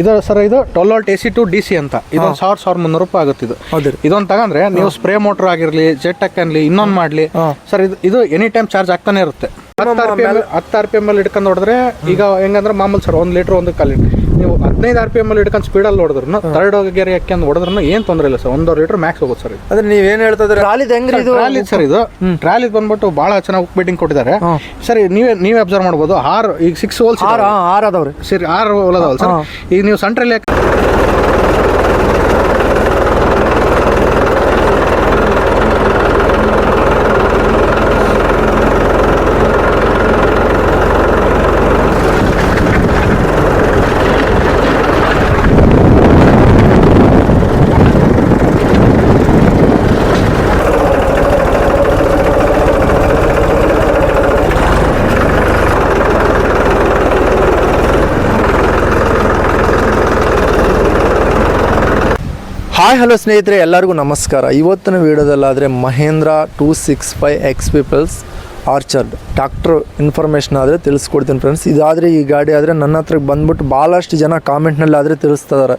ಇದು ಸರ್ ಇದು twelve volt A C to D C ಅಂತ ಇದೊಂದು ಸಾವಿರ ಸಾವಿರ ಮುನ್ನೂರು ರೂಪಾಯಿ ಆಗುತ್ತೆ ಇದು ಇದೊಂದು ತಗಂದ್ರೆ ನೀವು ಸ್ಪ್ರೇ ಮೋಟರ್ ಆಗಿರ್ಲಿ ಜೆಟ್ ಅನ್ಲಿ ಇನ್ನೊಂದು ಮಾಡ್ಲಿ. ಸರ್ ಇದು ಇದು ಎನಿ ಟೈಮ್ ಚಾರ್ಜ್ ಆಗ್ತಾನೆ ಇರುತ್ತೆ. ಹತ್ತು ಆರ್ ಪಿ ಎಂ ಹತ್ತು ಆರ್ ಪಿ ಎಂ ಅಲ್ಲಿ ಇಟ್ಕೊಂಡು ನೋಡಿದ್ರೆ ಈಗ ಹೆಂಗಂದ್ರೆ ಮಾಮೂಲಿ ಸರ್ ಒಂದು ಲೀಟರ್ ಒಂದು ಕಾಲಿ ನೀವು ಹದಿನೈದು ಆರ್ ಪಿ ಎಂ ಅಲ್ಲಿ ಇಟ್ಕೊಂಡು ಸ್ಪೀಡಲ್ಲಿ ಹೊಡೆದ್ರು ತರ್ಡ್ ಗೆರೆ ಹಾಕ್ಯಂದು ಹೊಡೆದ್ರು ಏನು ತೊಂದರೆ ಇಲ್ಲ ಸರ್ ಒಂದೂವರೆ ಲೀಟರ್ ಮ್ಯಾಕ್ಸ್ ಹೋಗುತ್ತೆ ಸರ್ ಅದ್ರ ಅಂದ್ರೆ ಏನ್ ಹೇಳ್ತಾ ಟ್ರಾಲಿದ್ ಹೆಂಗ್ರಿ ಇದು? ಟ್ರಾಲಿ ಸರ್ ಇದು. ಟ್ರಾಲಿ ಬಂದ್ಬಿಟ್ಟು ಬಹಳ ಚೆನ್ನಾಗಿ ಬಿಟ್ಟಿಂಗ್ ಕೊಟ್ಟಿದ್ದಾರೆ. ಸರ್ ನೀವೇ ನೀವೇ ಅಬ್ಸರ್ವ್ ಮಾಡ್ಬೋದು. ಆರ್ ಈಗ ಸಿಕ್ಸ್ ಹೋಲ್ಸ್ ಆರ್ ಆ, ಆರ್ ಅದಾವ್ರಿ. ಸರಿ ಆರು ಹೋಲದವಲ್ಲ ಸರ್ ಈಗ ನೀವು ಸೆಂಟ್ರಲ್ಲಿ ಹಾಯ್ ಹಲೋ ಸ್ನೇಹಿತರೆ, ಎಲ್ಲರಿಗೂ ನಮಸ್ಕಾರ. ಇವತ್ತಿನ ವೀಡಿಯೋದಲ್ಲಾದರೆ Mahindra two six five X P plus orchard. Tractor information ಆದರೆ ತಿಳಿಸ್ಕೊಡ್ತೀನಿ ಫ್ರೆಂಡ್ಸ್. ಇದಾದರೆ ಈ ಗಾಡಿ ಆದರೆ ನನ್ನ ಹತ್ರ ಬಂದ್ಬಿಟ್ಟು ಭಾಳಷ್ಟು ಜನ ಕಾಮೆಂಟ್ನಲ್ಲಿ ಆದರೆ ತಿಳಿಸ್ತಿದ್ದಾರೆ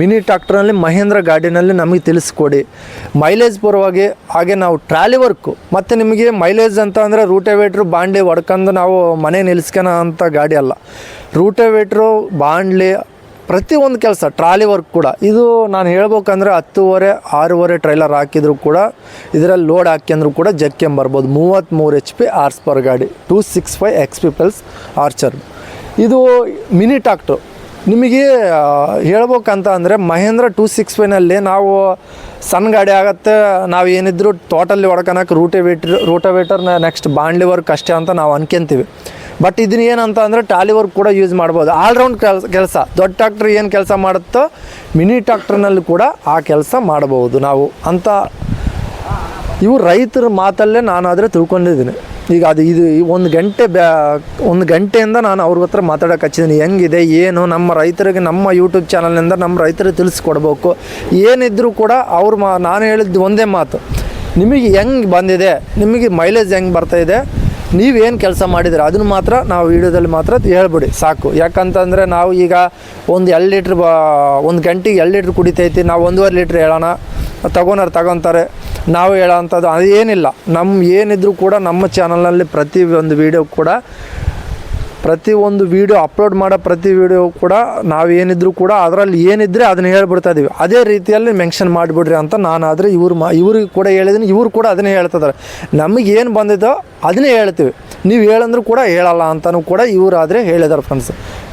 ಮಿನಿ ಟ್ಯಾಕ್ಟ್ರಲ್ಲಿ ಮಹೇಂದ್ರ ಗಾಡಿನಲ್ಲಿ ನಮಗೆ ತಿಳಿಸ್ಕೊಡಿ. ಮೈಲೇಜ್ ಪರವಾಗಿ ಹಾಗೆ ನಾವು ಟ್ರಾಲಿ ವರ್ಕು, ಮತ್ತು ನಿಮಗೆ ಮೈಲೇಜ್ ಅಂತ ಅಂದರೆ ರೂಟೇವೇಟ್ರು ಬಾಂಡ್ಲಿ ಹೊಡ್ಕೊಂಡು ನಾವು ಮನೆ ನಿಲ್ಲಿಸ್ಕೊಳ ಅಂತ ಗಾಡಿ ಅಲ್ಲ. ರೂಟೇವೇಟ್ರು, ಬಾಂಡ್ಲಿ ಪ್ರತಿಯೊಂದು ಕೆಲಸ, ಟ್ರಾಲಿ ವರ್ಕ್ ಕೂಡ. ಇದು ನಾನು ಹೇಳ್ಬೇಕಂದ್ರೆ ಹತ್ತುವರೆ, ಆರೂವರೆ ಟ್ರೈಲರ್ ಹಾಕಿದ್ರು ಕೂಡ, ಇದರಲ್ಲಿ ಲೋಡ್ ಹಾಕ್ಯಂದ್ರು ಕೂಡ ಜಕ್ಕೆಂಬರ್ಬೋದು ಮೂವತ್ತ್ಮೂರು ಎಚ್ ಪಿ ಆರ್ಸ್ ಪರ್ ಗಾಡಿ two six five X people's archer ಇದು ಮಿನಿ ಟ್ಯಾಕ್ಟ್ರು. ನಿಮಗೆ ಹೇಳ್ಬೇಕಂತ ಅಂದರೆ ಮಹೇಂದ್ರ ಟೂ ಸಿಕ್ಸ್ ಫೈನಲ್ಲಿ ನಾವು ಸಣ್ಣ ಗಾಡಿ ಆಗತ್ತೆ, ನಾವು ಏನಿದ್ರು ತೋಟಲ್ಲಿ ಹೊಡ್ಕೊಳಕ್ಕೆ ರೂಟೇವೇಟ್ರ್ ರೂಟವೇಟರ್ ನೆಕ್ಸ್ಟ್ ಬಾಂಡ್ಲಿ ವರ್ಕ್ ಅಷ್ಟೇ ಅಂತ ನಾವು ಅನ್ಕೊಂತೀವಿ. ಬಟ್ ಇದನ್ನ ಏನಂತ ಅಂದರೆ ಟಾಲಿ ವರ್ಕ್ ಕೂಡ ಯೂಸ್ ಮಾಡ್ಬೋದು. ಆಲ್ರೌಂಡ್ ಕೆಲಸ ಕೆಲಸ. ದೊಡ್ಡ ಟ್ರಾಕ್ಟ್ರ್ ಏನು ಕೆಲಸ ಮಾಡುತ್ತೋ ಮಿನಿ ಟ್ರಾಕ್ಟ್ರ್ನಲ್ಲಿ ಕೂಡ ಆ ಕೆಲಸ ಮಾಡಬಹುದು ನಾವು. ಅಂತ ಇವು ರೈತರ ಮಾತಲ್ಲೇ ನಾನಾದರೆ ತಿಳ್ಕೊಂಡಿದ್ದೀನಿ. ಈಗ ಅದು ಇದು ಒಂದು ಗಂಟೆ ಬ್ಯಾ, ಒಂದು ಗಂಟೆಯಿಂದ ನಾನು ಅವ್ರ ಹತ್ರ ಮಾತಾಡೋಕೆ ಹಚ್ಚಿದ್ದೀನಿ. ಹೆಂಗಿದೆ, ಏನು, ನಮ್ಮ ರೈತರಿಗೆ, ನಮ್ಮ ಯೂಟ್ಯೂಬ್ ಚಾನಲ್ನಿಂದ ನಮ್ಮ ರೈತರಿಗೆ ತಿಳಿಸ್ಕೊಡ್ಬೇಕು. ಏನಿದ್ದರೂ ಕೂಡ ಅವ್ರು ಮಾ, ನಾನು ಹೇಳಿದ್ದು ಒಂದೇ ಮಾತು. ನಿಮಗೆ ಹೆಂಗೆ ಬಂದಿದೆ, ನಿಮಗೆ ಮೈಲೇಜ್ ಹೆಂಗೆ ಬರ್ತಾಯಿದೆ ನೀವೇನು ಕೆಲಸ ಮಾಡಿದ್ರೆ, ಅದನ್ನು ಮಾತ್ರ ನಾವು ವಿಡಿಯೋದಲ್ಲಿ ಮಾತ್ರ ಹೇಳ್ಬಿಡಿ, ಸಾಕು. ಯಾಕಂತಂದರೆ ನಾವು ಈಗ ಒಂದು ಎರಡು ಲೀಟ್ರ್ ಬಾ, ಒಂದು ಗಂಟೆಗೆ ಎರಡು ಲೀಟ್ರ್ ಕುಡಿತೈತಿ, ನಾವು ಒಂದೂವರೆ ಲೀಟ್ರ್ ಹೇಳೋಣ ತಗೊಳೋರು ತಗೊತಾರೆ, ನಾವು ಹೇಳೋವಂಥದ್ದು ಅದೇನಿಲ್ಲ. ನಮ್ಮ ಏನಿದ್ರು ಕೂಡ ನಮ್ಮ ಚಾನಲ್ನಲ್ಲಿ ಪ್ರತಿ ಒಂದು ವೀಡಿಯೋ ಕೂಡ ಪ್ರತಿ ಒಂದು ವೀಡಿಯೋ ಅಪ್ಲೋಡ್ ಮಾಡೋ ಪ್ರತಿ ವೀಡಿಯೋ ಕೂಡ ನಾವೇನಿದ್ರು ಕೂಡ ಅದರಲ್ಲಿ ಏನಿದ್ರೆ ಅದನ್ನ ಹೇಳ್ಬಿಡ್ತಾ ಇದೀವಿ. ಅದೇ ರೀತಿಯಲ್ಲಿ ಮೆನ್ಷನ್ ಮಾಡಿಬಿಡ್ರಿ ಅಂತ ನಾನಾದರೆ ಇವ್ರು ಮಾ ಇವ್ರಿಗೆ ಕೂಡ ಹೇಳಿದ್ದೀನಿ ಇವ್ರು ಕೂಡ ಅದನ್ನೇ ಹೇಳ್ತಿದ್ದಾರೆ ನಮಗೆ ಏನು ಬಂದಿದ್ದೋ ಅದನ್ನೇ ಹೇಳ್ತೀವಿ. ನೀವು ಹೇಳಂದ್ರೂ ಕೂಡ ಹೇಳಲ್ಲ ಅಂತಲೂ ಕೂಡ ಇವರಾದರೆ ಹೇಳಿದ್ದಾರೆ ಫ್ರೆಂಡ್ಸ್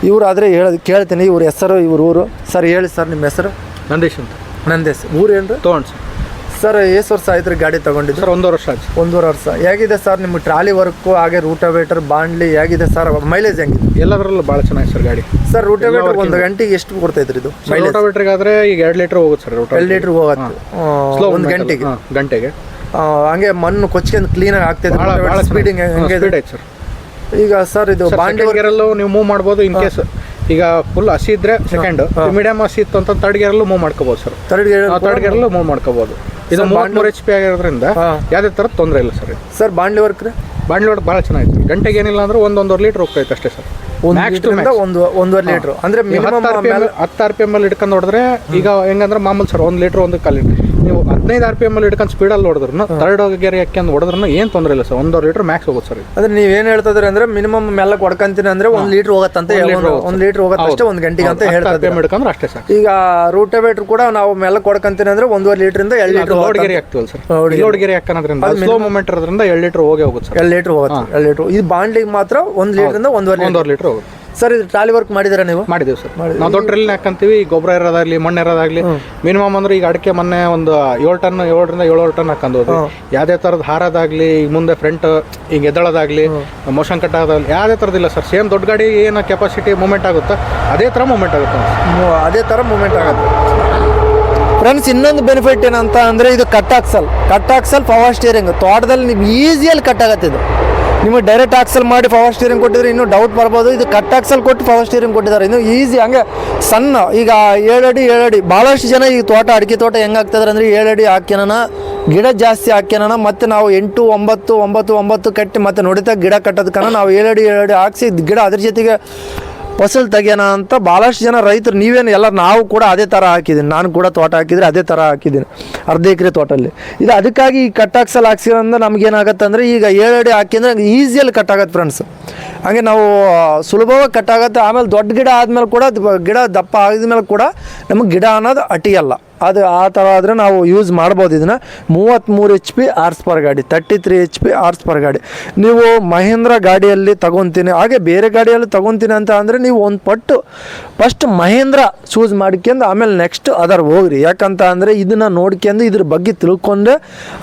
ಇವರಾದರೆ ಹೇಳೋದು ಕೇಳ್ತೀನಿ ಇವ್ರ ಹೆಸರು ಇವ್ರ ಊರು. ಸರ್ ಹೇಳಿ ಸರ್ ನಿಮ್ಮ ಹೆಸರು. ನಂದೇಶ್ ಅಂತ. ನಂದೇಶ್. ಊರು ಏನು ತೊಗೊಂಡು ಸರ್. ಸರ್ ಎಷ್ಟು ವರ್ಷ ಆಯ್ತು ರೀ ಗಾಡಿ ತಗೊಂಡಿದ್ದು? ಸರ್ ಒಂದೂವರೆ ವರ್ಷ ಆಯ್ತು. ಒಂದೂವರೆ ವರ್ಷ. ಹೇಗಿದೆ ಸರ್ ನಿಮ್ಮ ಟ್ರಾಲಿ ವರ್ಕು ಹಾಗೆ ರೂಟೋವೇಟರ್ ಬಾಂಡ್ಲಿ ಹೇಗಿದೆ ಸರ್? ಮೈಲೇಜ್ ಹೆಂಗಿದೆ? ಎಲ್ಲದರಲ್ಲೂ ಭಾಳ ಚೆನ್ನಾಗಿ ಸರ್ ಗಾಡಿ. ಸರ್ ರೂಟೋವೇಟರ್ ಒಂದು ಗಂಟೆಗೆ ಎಷ್ಟು ಕೊಡ್ತೈತ್ರಿ ಇದು? ರೋಟಾವೇಟ್ರಿಗೆ ಆದ್ರೆ ಈಗ ಎರಡು ಲೀಟರ್ ಹೋಗುತ್ತೆ ಸರ್ ಎರಡು ಲೀಟ್ರ್ ಹೋಗುತ್ತೆ. ಒಂದು ಗಂಟೆಗೆ? ಗಂಟೆಗೆ. ಹಂಗೆ ಮಣ್ಣು ಕೊಚ್ಕೊಂಡು ಕ್ಲೀನಾಗಿ ಆಗ್ತೈತೆ ಭಾಳ ಭಾಳ ಸ್ಪೀಡಿಂಗ್ ಹೆಂಗೆ ಸ್ಪೀಡ್ ಐತೆ ಸರ್. ಈಗ ಸರ್ ಇದು ಬಾಂಡ್ಲಿ ಗೇರಲ್ಲೂ ನೀವು ಮೂವ್ ಮಾಡ್ಬೋದು ಇನ್ ಕೇಸ್ ಈಗ ಫುಲ್ ಹಸಿ ಇದ್ರೆ ಸೆಕೆಂಡ್ ಮೀಡಿಯಂ ಹಸಿ ಇತ್ತು ಅಂತ ತರ್ಡ್ ಗೇರಲ್ಲೂ ಮೂವ್ ಮಾಡ್ಕೋಬಹುದು ಸರ್. ತರ್ಡ್ ತರ್ಡ್ ಗೇರಲ್ಲೂ ಮೂವ್ ಮಾಡ್ಕೋಬೋದು. ಇದು ಮೂರು ಎಚ್ ಪಿ ಆಗಿರೋದ್ರಿಂದ ಯಾವುದೇ ಥರದ ತೊಂದರೆ ಇಲ್ಲ ಸರ್ ಸರ್ ಬಾಂಡ್ಲಿ ವರ್ಕ್ ರೀ? ಬಾಂಡ್ಲಿ ವರ್ಕ್ ಭಾಳ ಚೆನ್ನಾಗಿದೆ ಸರ್ ಗಂಟೆಗೆ ಏನಿಲ್ಲ ಅಂದ್ರೆ ಒಂದೊಂದೂವರೆ ಲೀಟರ್ ಹೋಗ್ತೈತೆ ಅಷ್ಟೇ ಸರ್. ಒಂದು ಒಂದೂವರೆ ಲೀಟ್ರ್ ಅಂದ್ರೆ ಹತ್ತು ಆರ್ ಪಿ ಎಂ ಹತ್ತು ಆರ್ ಪಿ ಎಂ ಅಲ್ಲಿ ಇಟ್ಕೊಂಡು ನೋಡಿದ್ರೆ ಈಗ ಹೆಂಗಂದ್ರೆ ಮಾಮೂಲಿ ಸರ್ ಒಂದು ಲೀಟರ್ ಒಂದು ಕಾಲಿ ನೀವು ಹದಿನೈದು ಆರ್ ಪಿ ಎಂ ಅಲ್ಲಿ ಇಟ್ಕೊಂಡು ಸ್ಪೀಡಲ್ಲಿ ಹೊಡೆದ್ರು ತರ್ಡ್ ಗೆರೆ ಹಾಕ್ಯಂದು ಹೊಡೆದ್ರು ಏನು ತೊಂದರೆ ಇಲ್ಲ ಸರ್. ಒಂದೂವರೆ ಲೀಟರ್ ಮ್ಯಾಕ್ಸ್ ಹೋಗುತ್ತೆ ಸರ್ ಅಂದ್ರೆ ನೀವು ಏನು ಹೇಳ್ತಿದ್ರೆ ಅಂದ್ರೆ ಮಿನಿಮಮ್ ಮೆಲ್ಲ ಕೊಡ್ಕಂತೀನಿ ಅಂದ್ರೆ ಒಂದು ಲೀಟರ್ ಹೋಗತ್ತಂತ ಒಂದು ಲೀಟ್ರ್ ಹೋಗತ್ತಷ್ಟೇ ಒಂದು ಗಂಟೆಗೆ ಅಂತ ಹೇಳ್ತಾರೆ ಹಿಡ್ಕೊಂಡ್ರೆ ಅಷ್ಟೇ ಸರ್. ಈಗ ರೂಟವೇಟ್ರ್ ಕೂಡ ನಾವು ಮೆಲ್ಲ ಕೊಡ್ಕಂತೀನಿ ಅಂದ್ರೆ ಒಂದೂವರೆ ಲೀಟ್ರಿಂದ ಎರಡು ಲೀಟರ್ ಲೋಡ್ ಗೆರೆ ಹಾಕ್ತೀವಲ್ಲ ಸರ್. ಲೋಡ್ ಗೇರಿ. ಹಾಕೋದ್ರಿಂದ ಸ್ಲೋ ಮೂಮೆಂಟ್ ಇರೋದ್ರಿಂದ ಎರಡು ಲೀಟರ್ ಹೋಗೇ ಹೋಗುತ್ತೆ ಸರ್. ಎರಡು ಲೀಟರ್ ಹೋಗುತ್ತೆ ಎರಡು ಲೀಟರ್ ಇದು ಬಾಂಡ್ಲಿಗೆ ಮಾತ್ರ ಒಂದು ಲೀಟ್ರಿಂದ ಒಂದೂವರೆ ಒಂದೂವರೆ ಲೀಟರ್ ಹೋಗುತ್ತೆ. ಸರ್ ಇದು ಟ್ರಾಲಿ ವರ್ಕ್ ಮಾಡಿದ್ದೀರಾ ನೀವು? ಮಾಡಿದ್ದೀವಿ ಸರ್. ನಾವು ದೊಡ್ಡ ಟ್ರಿಲ್ ಹಾಕಂತೀವಿ ಈ ಗೊಬ್ಬರ ಇರೋದಾಗ್ಲಿ ಮಣ್ಣು ಇರೋದಾಗ್ಲಿ. ಮಿನಿಮಮ್ ಅಂದ್ರೆ ಈಗ ಅಡಿಕೆ ಮೊನ್ನೆ ಒಂದು ಏಳು ಟನ್ ಏಳರಿಂದ ಏಳು ಟನ್ ಹಾಕೊಂಡು ಯಾವುದೇ ಥರದ ಹಾರೋದಾಗ್ಲಿ ಈಗ ಮುಂದೆ ಫ್ರಂಟ್ ಹಿಂಗೆ ಎದ್ದಳದಾಗ್ಲಿ ಮೋಷನ್ ಕಟ್ ಆಗೋದಾಗ್ಲಿ ಯಾವುದೇ ಥರದಿಲ್ಲ ಸರ್. ಸೇಮ್ ದೊಡ್ಡ ಗಾಡಿ ಏನು ಕೆಪಾಸಿಟಿ ಮೂಮೆಂಟ್ ಆಗುತ್ತೆ? ಅದೇ ಥರ ಮೂಮೆಂಟ್ ಆಗುತ್ತೆ ಅದೇ ಥರ ಮೂಮೆಂಟ್ ಆಗುತ್ತೆ. ಫ್ರೆಂಡ್ಸ್ ಇನ್ನೊಂದು ಬೆನಿಫಿಟ್ ಏನಂತ ಅಂದರೆ ಇದು cut axle cut axle power steering ತೋಟದಲ್ಲಿ ನೀವು ಈಸಿಯಲ್ಲಿ ಕಟ್ ಆಗತ್ತೆ ಇದು. ನಿಮಗೆ ಡೈರೆಕ್ಟ್ ಆಕ್ಸಲ್ ಮಾಡಿ ಪವರ್ ಸ್ಟೀರಿಂಗ್ ಕೊಟ್ಟಿದ್ರೆ ಇನ್ನೂ ಡೌಟ್ ಬರ್ಬೋದು. ಇದು ಕಟ್ ಆಕ್ಸಲ್ ಕೊಟ್ಟು ಪವರ್ ಸ್ಟೀರಿಂಗ್ ಕೊಟ್ಟಿದ್ದಾರೆ. ಇನ್ನು ಈಸಿ ಹಂಗೆ ಸಣ್ಣ, ಈಗ ಏಳಡಿ ಏಳಡಿ ಭಾಳಷ್ಟು ಜನ ಈ ತೋಟ, ಅಡಿಕೆ ತೋಟ ಹೆಂಗೆ ಆಗ್ತದ್ರೆ ಅಂದರೆ ಏಳಡಿ ಹಾಕ್ಯನ ಗಿಡ ಜಾಸ್ತಿ ಹಾಕ್ಯನ ಮತ್ತು ನಾವು ಎಂಟು, ಒಂಬತ್ತು ಒಂಬತ್ತು ಒಂಬತ್ತು ಕಟ್ಟಿ ಮತ್ತು ನೋಡಿದಾಗ ಗಿಡ ಕಟ್ಟೋದಕ್ಕನ ನಾವು ಏಳಡಿ ಏಳಡಿ ಹಾಕ್ಸಿ ಗಿಡ ಅದ್ರ ಜೊತೆಗೆ ಫಸಲು ತೆಗಿಯೋಣ ಅಂತ ಭಾಳಷ್ಟು ಜನ ರೈತರು ನೀವೇನು ಎಲ್ಲ ನಾವು ಕೂಡ ಅದೇ ಥರ ಹಾಕಿದ್ದೀನಿ. ನಾನು ಕೂಡ ತೋಟ ಹಾಕಿದ್ರೆ ಅದೇ ಥರ ಹಾಕಿದ್ದೀನಿ. ಅರ್ಧ ಎಕರೆ ತೋಟಲ್ಲಿ. ಇದು ಅದಕ್ಕಾಗಿ ಈ ಕಟ್ ಹಾಕ್ಸಿರೋದ್ರೆ ಹಾಕ್ಸಿರೋದ್ರಿಂದ ಅಂದ್ರೆ ಈಗ ಏಳಡಿ ಹಾಕಿದ್ರೆ ಈಸಿಯಲ್ಲಿ ಕಟ್ ಆಗುತ್ತೆ ಫ್ರೆಂಡ್ಸ್ ಹಾಗೆ ನಾವು ಸುಲಭವಾಗಿ ಕಟ್ ಆಗುತ್ತೆ ಆಮೇಲೆ ದೊಡ್ಡ ಗಿಡ ಆದಮೇಲೆ ಕೂಡ ಗಿಡ ದಪ್ಪ ಆಗಿದ್ಮೇಲೆ ಕೂಡ ನಮಗೆ ಗಿಡ ಅನ್ನೋದು ಅಟಿಯಲ್ಲ ಅದು ಆ ಥರ ಆದರೆ ನಾವು ಯೂಸ್ ಮಾಡ್ಬೋದು ಇದನ್ನು. ಮೂವತ್ತ್ಮೂರು ಎಚ್ ಪಿ ಆರ್ಸ್ ಪರ್ ಗಾಡಿ thirty three H P horse power ಗಾಡಿ. ನೀವು ಮಹೇಂದ್ರ ಗಾಡಿಯಲ್ಲಿ ತಗೊತೀನಿ, ಹಾಗೆ ಬೇರೆ ಗಾಡಿಯಲ್ಲಿ ತಗೊತೀನಿ ಅಂತ ಅಂದರೆ ನೀವು ಒಂದು ಪಟ್ಟು ಫಸ್ಟ್ ಮಹೇಂದ್ರ ಚೂಸ್ ಮಾಡ್ಕೊಂಡು ಆಮೇಲೆ ನೆಕ್ಸ್ಟ್ ಅದರ ಹೋಗ್ರಿ. ಯಾಕಂತ ಅಂದರೆ ಇದನ್ನು ನೋಡ್ಕೊಂಡು ಇದ್ರ ಬಗ್ಗೆ ತಿಳ್ಕೊಂಡೆ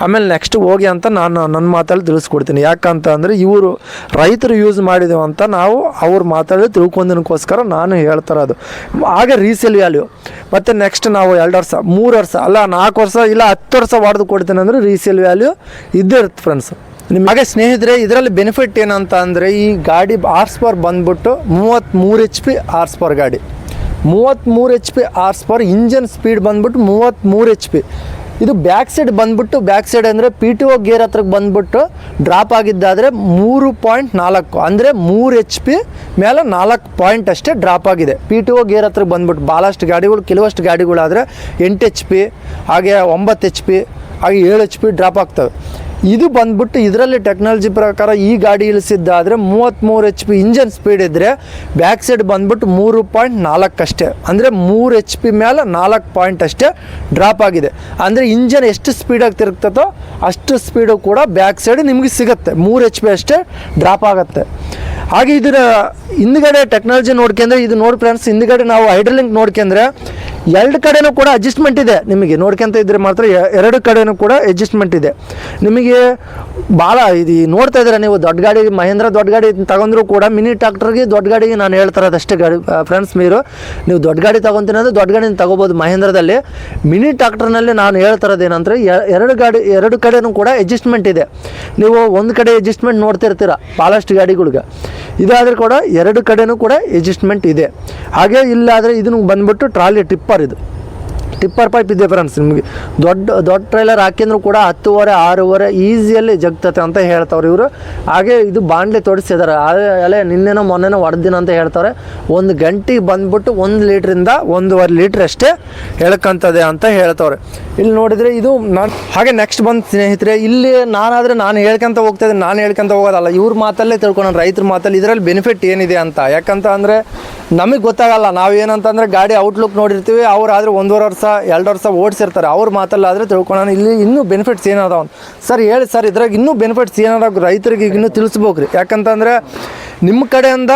ಆಮೇಲೆ ನೆಕ್ಸ್ಟ್ ಹೋಗಿ ಅಂತ ನಾನು ನನ್ನ ಮಾತಲ್ಲಿ ತಿಳಿಸ್ಕೊಡ್ತೀನಿ. ಯಾಕಂತ ಅಂದರೆ ಇವರು ರೈತರು ಯೂಸ್ ಮಾಡಿದೆವು ಅಂತ ನಾವು ಅವ್ರ ಮಾತಾಡಿ ತಿಳ್ಕೊಂಡಿನಕ್ಕೋಸ್ಕರ ನಾನು ಹೇಳ್ತಾರದು ಹಾಗೆ ರೀಸೇಲ್ ವ್ಯಾಲ್ಯೂ ಮತ್ತು ನೆಕ್ಸ್ಟ್ ನಾವು ಎರಡು ವರ್ಷ ಮೂರು ವರ್ಷ, ಅಲ್ಲ, ನಾಲ್ಕು ವರ್ಷ, ಇಲ್ಲ, ಹತ್ತು ವರ್ಷ ಹೊಡೆದು ಕೊಡ್ತೇನೆ ಅಂದರೆ ರೀಸೇಲ್ ವ್ಯಾಲ್ಯೂ ಇದ್ದೇ ಇರುತ್ತೆ ಫ್ರೆಂಡ್ಸ್ ನಿಮಗೆ ಸ್ನೇಹಿತರೆ, ಇದರಲ್ಲಿ ಬೆನಿಫಿಟ್ ಏನಂತ ಅಂದರೆ ಈ ಗಾಡಿ ಆರ್ಸ್ ಪವರ್ ಬಂದ್ಬಿಟ್ಟು ಮೂವತ್ತ್ಮೂರು ಎಚ್ ಪಿ ಆರ್ಸ್ ಪವರ್ ಗಾಡಿ. ಮೂವತ್ತ್ಮೂರು H P horse power engine speed ಬಂದ್ಬಿಟ್ಟು ಮೂವತ್ತ್ಮೂರು ಎಚ್ ಪಿ ಇದು ಬ್ಯಾಕ್ ಸೈಡ್ ಬಂದ್ಬಿಟ್ಟು, ಬ್ಯಾಕ್ ಸೈಡ್ ಅಂದರೆ ಪಿ ಟಿ ಒ ಗೇರ್ ಹತ್ರಕ್ಕೆ ಬಂದ್ಬಿಟ್ಟು ಡ್ರಾಪ್ ಆಗಿದ್ದಾದರೆ ಮೂರು ಪಾಯಿಂಟ್ ನಾಲ್ಕು, ಅಂದರೆ ಮೂರು ಎಚ್ ಪಿ ಮೇಲೆ ನಾಲ್ಕು ಪಾಯಿಂಟ್ ಅಷ್ಟೇ ಡ್ರಾಪ್ ಆಗಿದೆ. ಪಿ ಟಿ ಒ ಗೇರ್ ಹತ್ರಕ್ಕೆ ಬಂದ್ಬಿಟ್ಟು ಭಾಳಷ್ಟು ಗಾಡಿಗಳು, ಕೆಲವಷ್ಟು ಗಾಡಿಗಳಾದರೆ ಎಂಟು ಎಚ್ ಪಿ ಹಾಗೆ ಒಂಬತ್ತು ಎಚ್ ಪಿ ಹಾಗೆ ಏಳು ಎಚ್ ಪಿ ಡ್ರಾಪ್ ಆಗ್ತವೆ. ಇದು ಬಂದ್ಬಿಟ್ಟು ಇದರಲ್ಲಿ ಟೆಕ್ನಾಲಜಿ ಪ್ರಕಾರ ಈ ಗಾಡಿ ಇಳಿಸಿದ್ದಾದರೆ ಮೂವತ್ತ್ಮೂರು ಎಚ್ ಪಿ ಇಂಜನ್ ಸ್ಪೀಡ್ ಇದ್ದರೆ ಬ್ಯಾಕ್ ಸೈಡ್ ಬಂದ್ಬಿಟ್ಟು ಮೂರು ಪಾಯಿಂಟ್ ನಾಲ್ಕು ಅಷ್ಟೇ. ಅಂದರೆ ಮೂರು ಎಚ್ ಪಿ ಮೇಲೆ ನಾಲ್ಕು ಪಾಯಿಂಟ್ ಅಷ್ಟೇ ಡ್ರಾಪ್ ಆಗಿದೆ. ಅಂದರೆ ಇಂಜನ್ ಎಷ್ಟು ಸ್ಪೀಡಾಗಿ ತಿರುಗ್ತದೋ ಅಷ್ಟು ಸ್ಪೀಡು ಕೂಡ ಬ್ಯಾಕ್ ಸೈಡ್ ನಿಮಗೆ ಸಿಗುತ್ತೆ. ಮೂರು ಎಚ್ ಪಿ ಅಷ್ಟೇ ಡ್ರಾಪ್ ಆಗುತ್ತೆ. ಹಾಗೆ ಇದರ ಹಿಂದ್ಗಡೆ ಟೆಕ್ನಾಲಜಿ ನೋಡ್ಕೊಂಡ್ರೆ ಇದು ನೋಡಿ ಫ್ರೆಂಡ್ಸ್ ಹಿಂದ್ಗಡೆ ನಾವು ಹೈಡ್ರಲಿಂಕ್ ನೋಡ್ಕೊಂಡ್ರೆ ಎರಡು ಕಡೆನೂ ಕೂಡ ಅಡ್ಜಸ್ಟ್ಮೆಂಟ್ ಇದೆ ನಿಮಗೆ. ನೋಡ್ಕೊಂತ ಇದ್ರೆ ಮಾತ್ರ ಎರಡು ಕಡೆನೂ ಕೂಡ ಅಡ್ಜಸ್ಟ್ಮೆಂಟ್ ಇದೆ. ನಿಮಗೆ ಭಾಳ ಇದು ನೋಡ್ತಾ ಇದ್ದೀರಾ ನೀವು ದೊಡ್ಡ ಗಾಡಿ, ಮಹೇಂದ್ರ ದೊಡ್ಡ ಗಾಡಿ ತಗೊಂಡ್ರು ಕೂಡ ಮಿನಿ ಟ್ರಾಕ್ಟರ್ಗೆ ದೊಡ್ಡ ಗಾಡಿಗೆ ನಾನು ಹೇಳ್ತಾ ಅಷ್ಟೇ ಗಾಡಿ ಫ್ರೆಂಡ್ಸ್ మీరు ನೀವು ದೊಡ್ಡ ಗಾಡಿ ತಗೊಂತೀನಂದ್ರೆ ದೊಡ್ಡ ಗಾಡಿನ ತಗೋಬೋದು. ಮಹೇಂದ್ರದಲ್ಲಿ ಮಿನಿ ಟ್ರಾಕ್ಟರ್ನಲ್ಲಿ ನಾನು ಹೇಳ್ತಾ ಇರೋದು ಏನಂದರೆ ಎರಡು ಗಾಡಿ, ಎರಡು ಕಡೆನೂ ಕೂಡ ಅಡ್ಜಸ್ಟ್ಮೆಂಟ್ ಇದೆ. ನೀವು ಒಂದು ಕಡೆ ಅಡ್ಜಸ್ಟ್ಮೆಂಟ್ ನೋಡ್ತಿರ್ತೀರ ಭಾಳಷ್ಟು ಗಾಡಿಗಳಿಗೆ. ಇದಾದರೆ ಕೂಡ ಎರಡು ಕಡೆನೂ ಕೂಡ ಅಡ್ಜಸ್ಟ್ಮೆಂಟ್ ಇದೆ. ಹಾಗೆ ಇಲ್ಲಾದರೆ ಇದನ್ನು ಬಂದ್ಬಿಟ್ಟು ಟ್ರಾಲಿ ಟಿಪ್ಪರ್ ಇದು. ಟಿಪ್ಪರ್ ಪೈಪ್ ಇದೆ ಫ್ರೆಂಡ್ಸ್ ನಿಮಗೆ ದೊಡ್ಡ ದೊಡ್ಡ ಟ್ರೈಲರ್ ಹಾಕಿದ್ರು ಕೂಡ ಹತ್ತುವರೆ, ಆರೂವರೆ ಈಸಿಯಲ್ಲಿ ಜಗ್ತತೆ ಅಂತ ಹೇಳ್ತಾವ್ರೆ ಇವರು. ಹಾಗೆ ಇದು ಬಾಂಡ್ಲೆ ತೋರಿಸಿದ್ದಾರೆ ಅಲೆ ನಿನ್ನೆನೋ, ಮೊನ್ನೆನೋ ಹೊಡೆದಿನ ಅಂತ ಹೇಳ್ತಾರೆ ಒಂದು ಗಂಟೆಗೆ ಬಂದ್ಬಿಟ್ಟು ಒಂದು ಲೀಟ್ರಿಂದ ಒಂದೂವರೆ ಲೀಟ್ರ್ ಅಷ್ಟೇ ಎಳ್ಕಂತದೆ ಅಂತ ಹೇಳ್ತವ್ರೆ. ಇಲ್ಲಿ ನೋಡಿದರೆ ಇದು ನಾನು, ಹಾಗೆ ನೆಕ್ಸ್ಟ್ ಬಂದು ಸ್ನೇಹಿತರೆ, ಇಲ್ಲಿ ನಾನಾದರೆ ನಾನು ಹೇಳ್ಕೊಂತ ಹೋಗ್ತಾ ಇದ್ದೀನಿ. ನಾನು ಹೇಳ್ಕೊಂತ ಹೋಗೋದಲ್ಲ. ಇವ್ರ ಮಾತಲ್ಲೇ ತಿಳ್ಕೊಳ್ಳೋಣ ರೈತರ ಮಾತಲ್ಲಿ ಇದರಲ್ಲಿ ಬೆನಿಫಿಟ್ ಏನಿದೆ ಅಂತ. ಯಾಕಂತ ಅಂದರೆ ನಮಗೆ ಗೊತ್ತಾಗಲ್ಲ, ನಾವು ಏನಂತಂದ್ರೆ ಗಾಡಿ ಔಟ್ಲುಕ್ ನೋಡಿರ್ತೀವಿ, ಅವ್ರು ಆದರೆ ಒಂದೂವರೆ ವರ್ಷ, ಎರಡು ವರ್ಷ ಓಡಿಸಿರ್ತಾರೆ. ಅವ್ರ ಮಾತಲ್ಲಾದರೆ ತಿಳ್ಕೊಳ್ಳೋಣ ಇಲ್ಲಿ ಇನ್ನೂ ಬೆನಿಫಿಟ್ಸ್ ಏನದಾವ ಸರ್, ಹೇಳಿ ಸರ್, ಇದ್ರಾಗ ಇನ್ನೂ ಬೆನಿಫಿಟ್ಸ್ ಏನದ ರೈತರಿಗೆ ಈಗ ಇನ್ನೂ ತಿಳಿಸ್ಬೇಕು ರೀ ಯಾಕಂತಂದರೆ ನಿಮ್ಮ ಕಡೆಯಿಂದ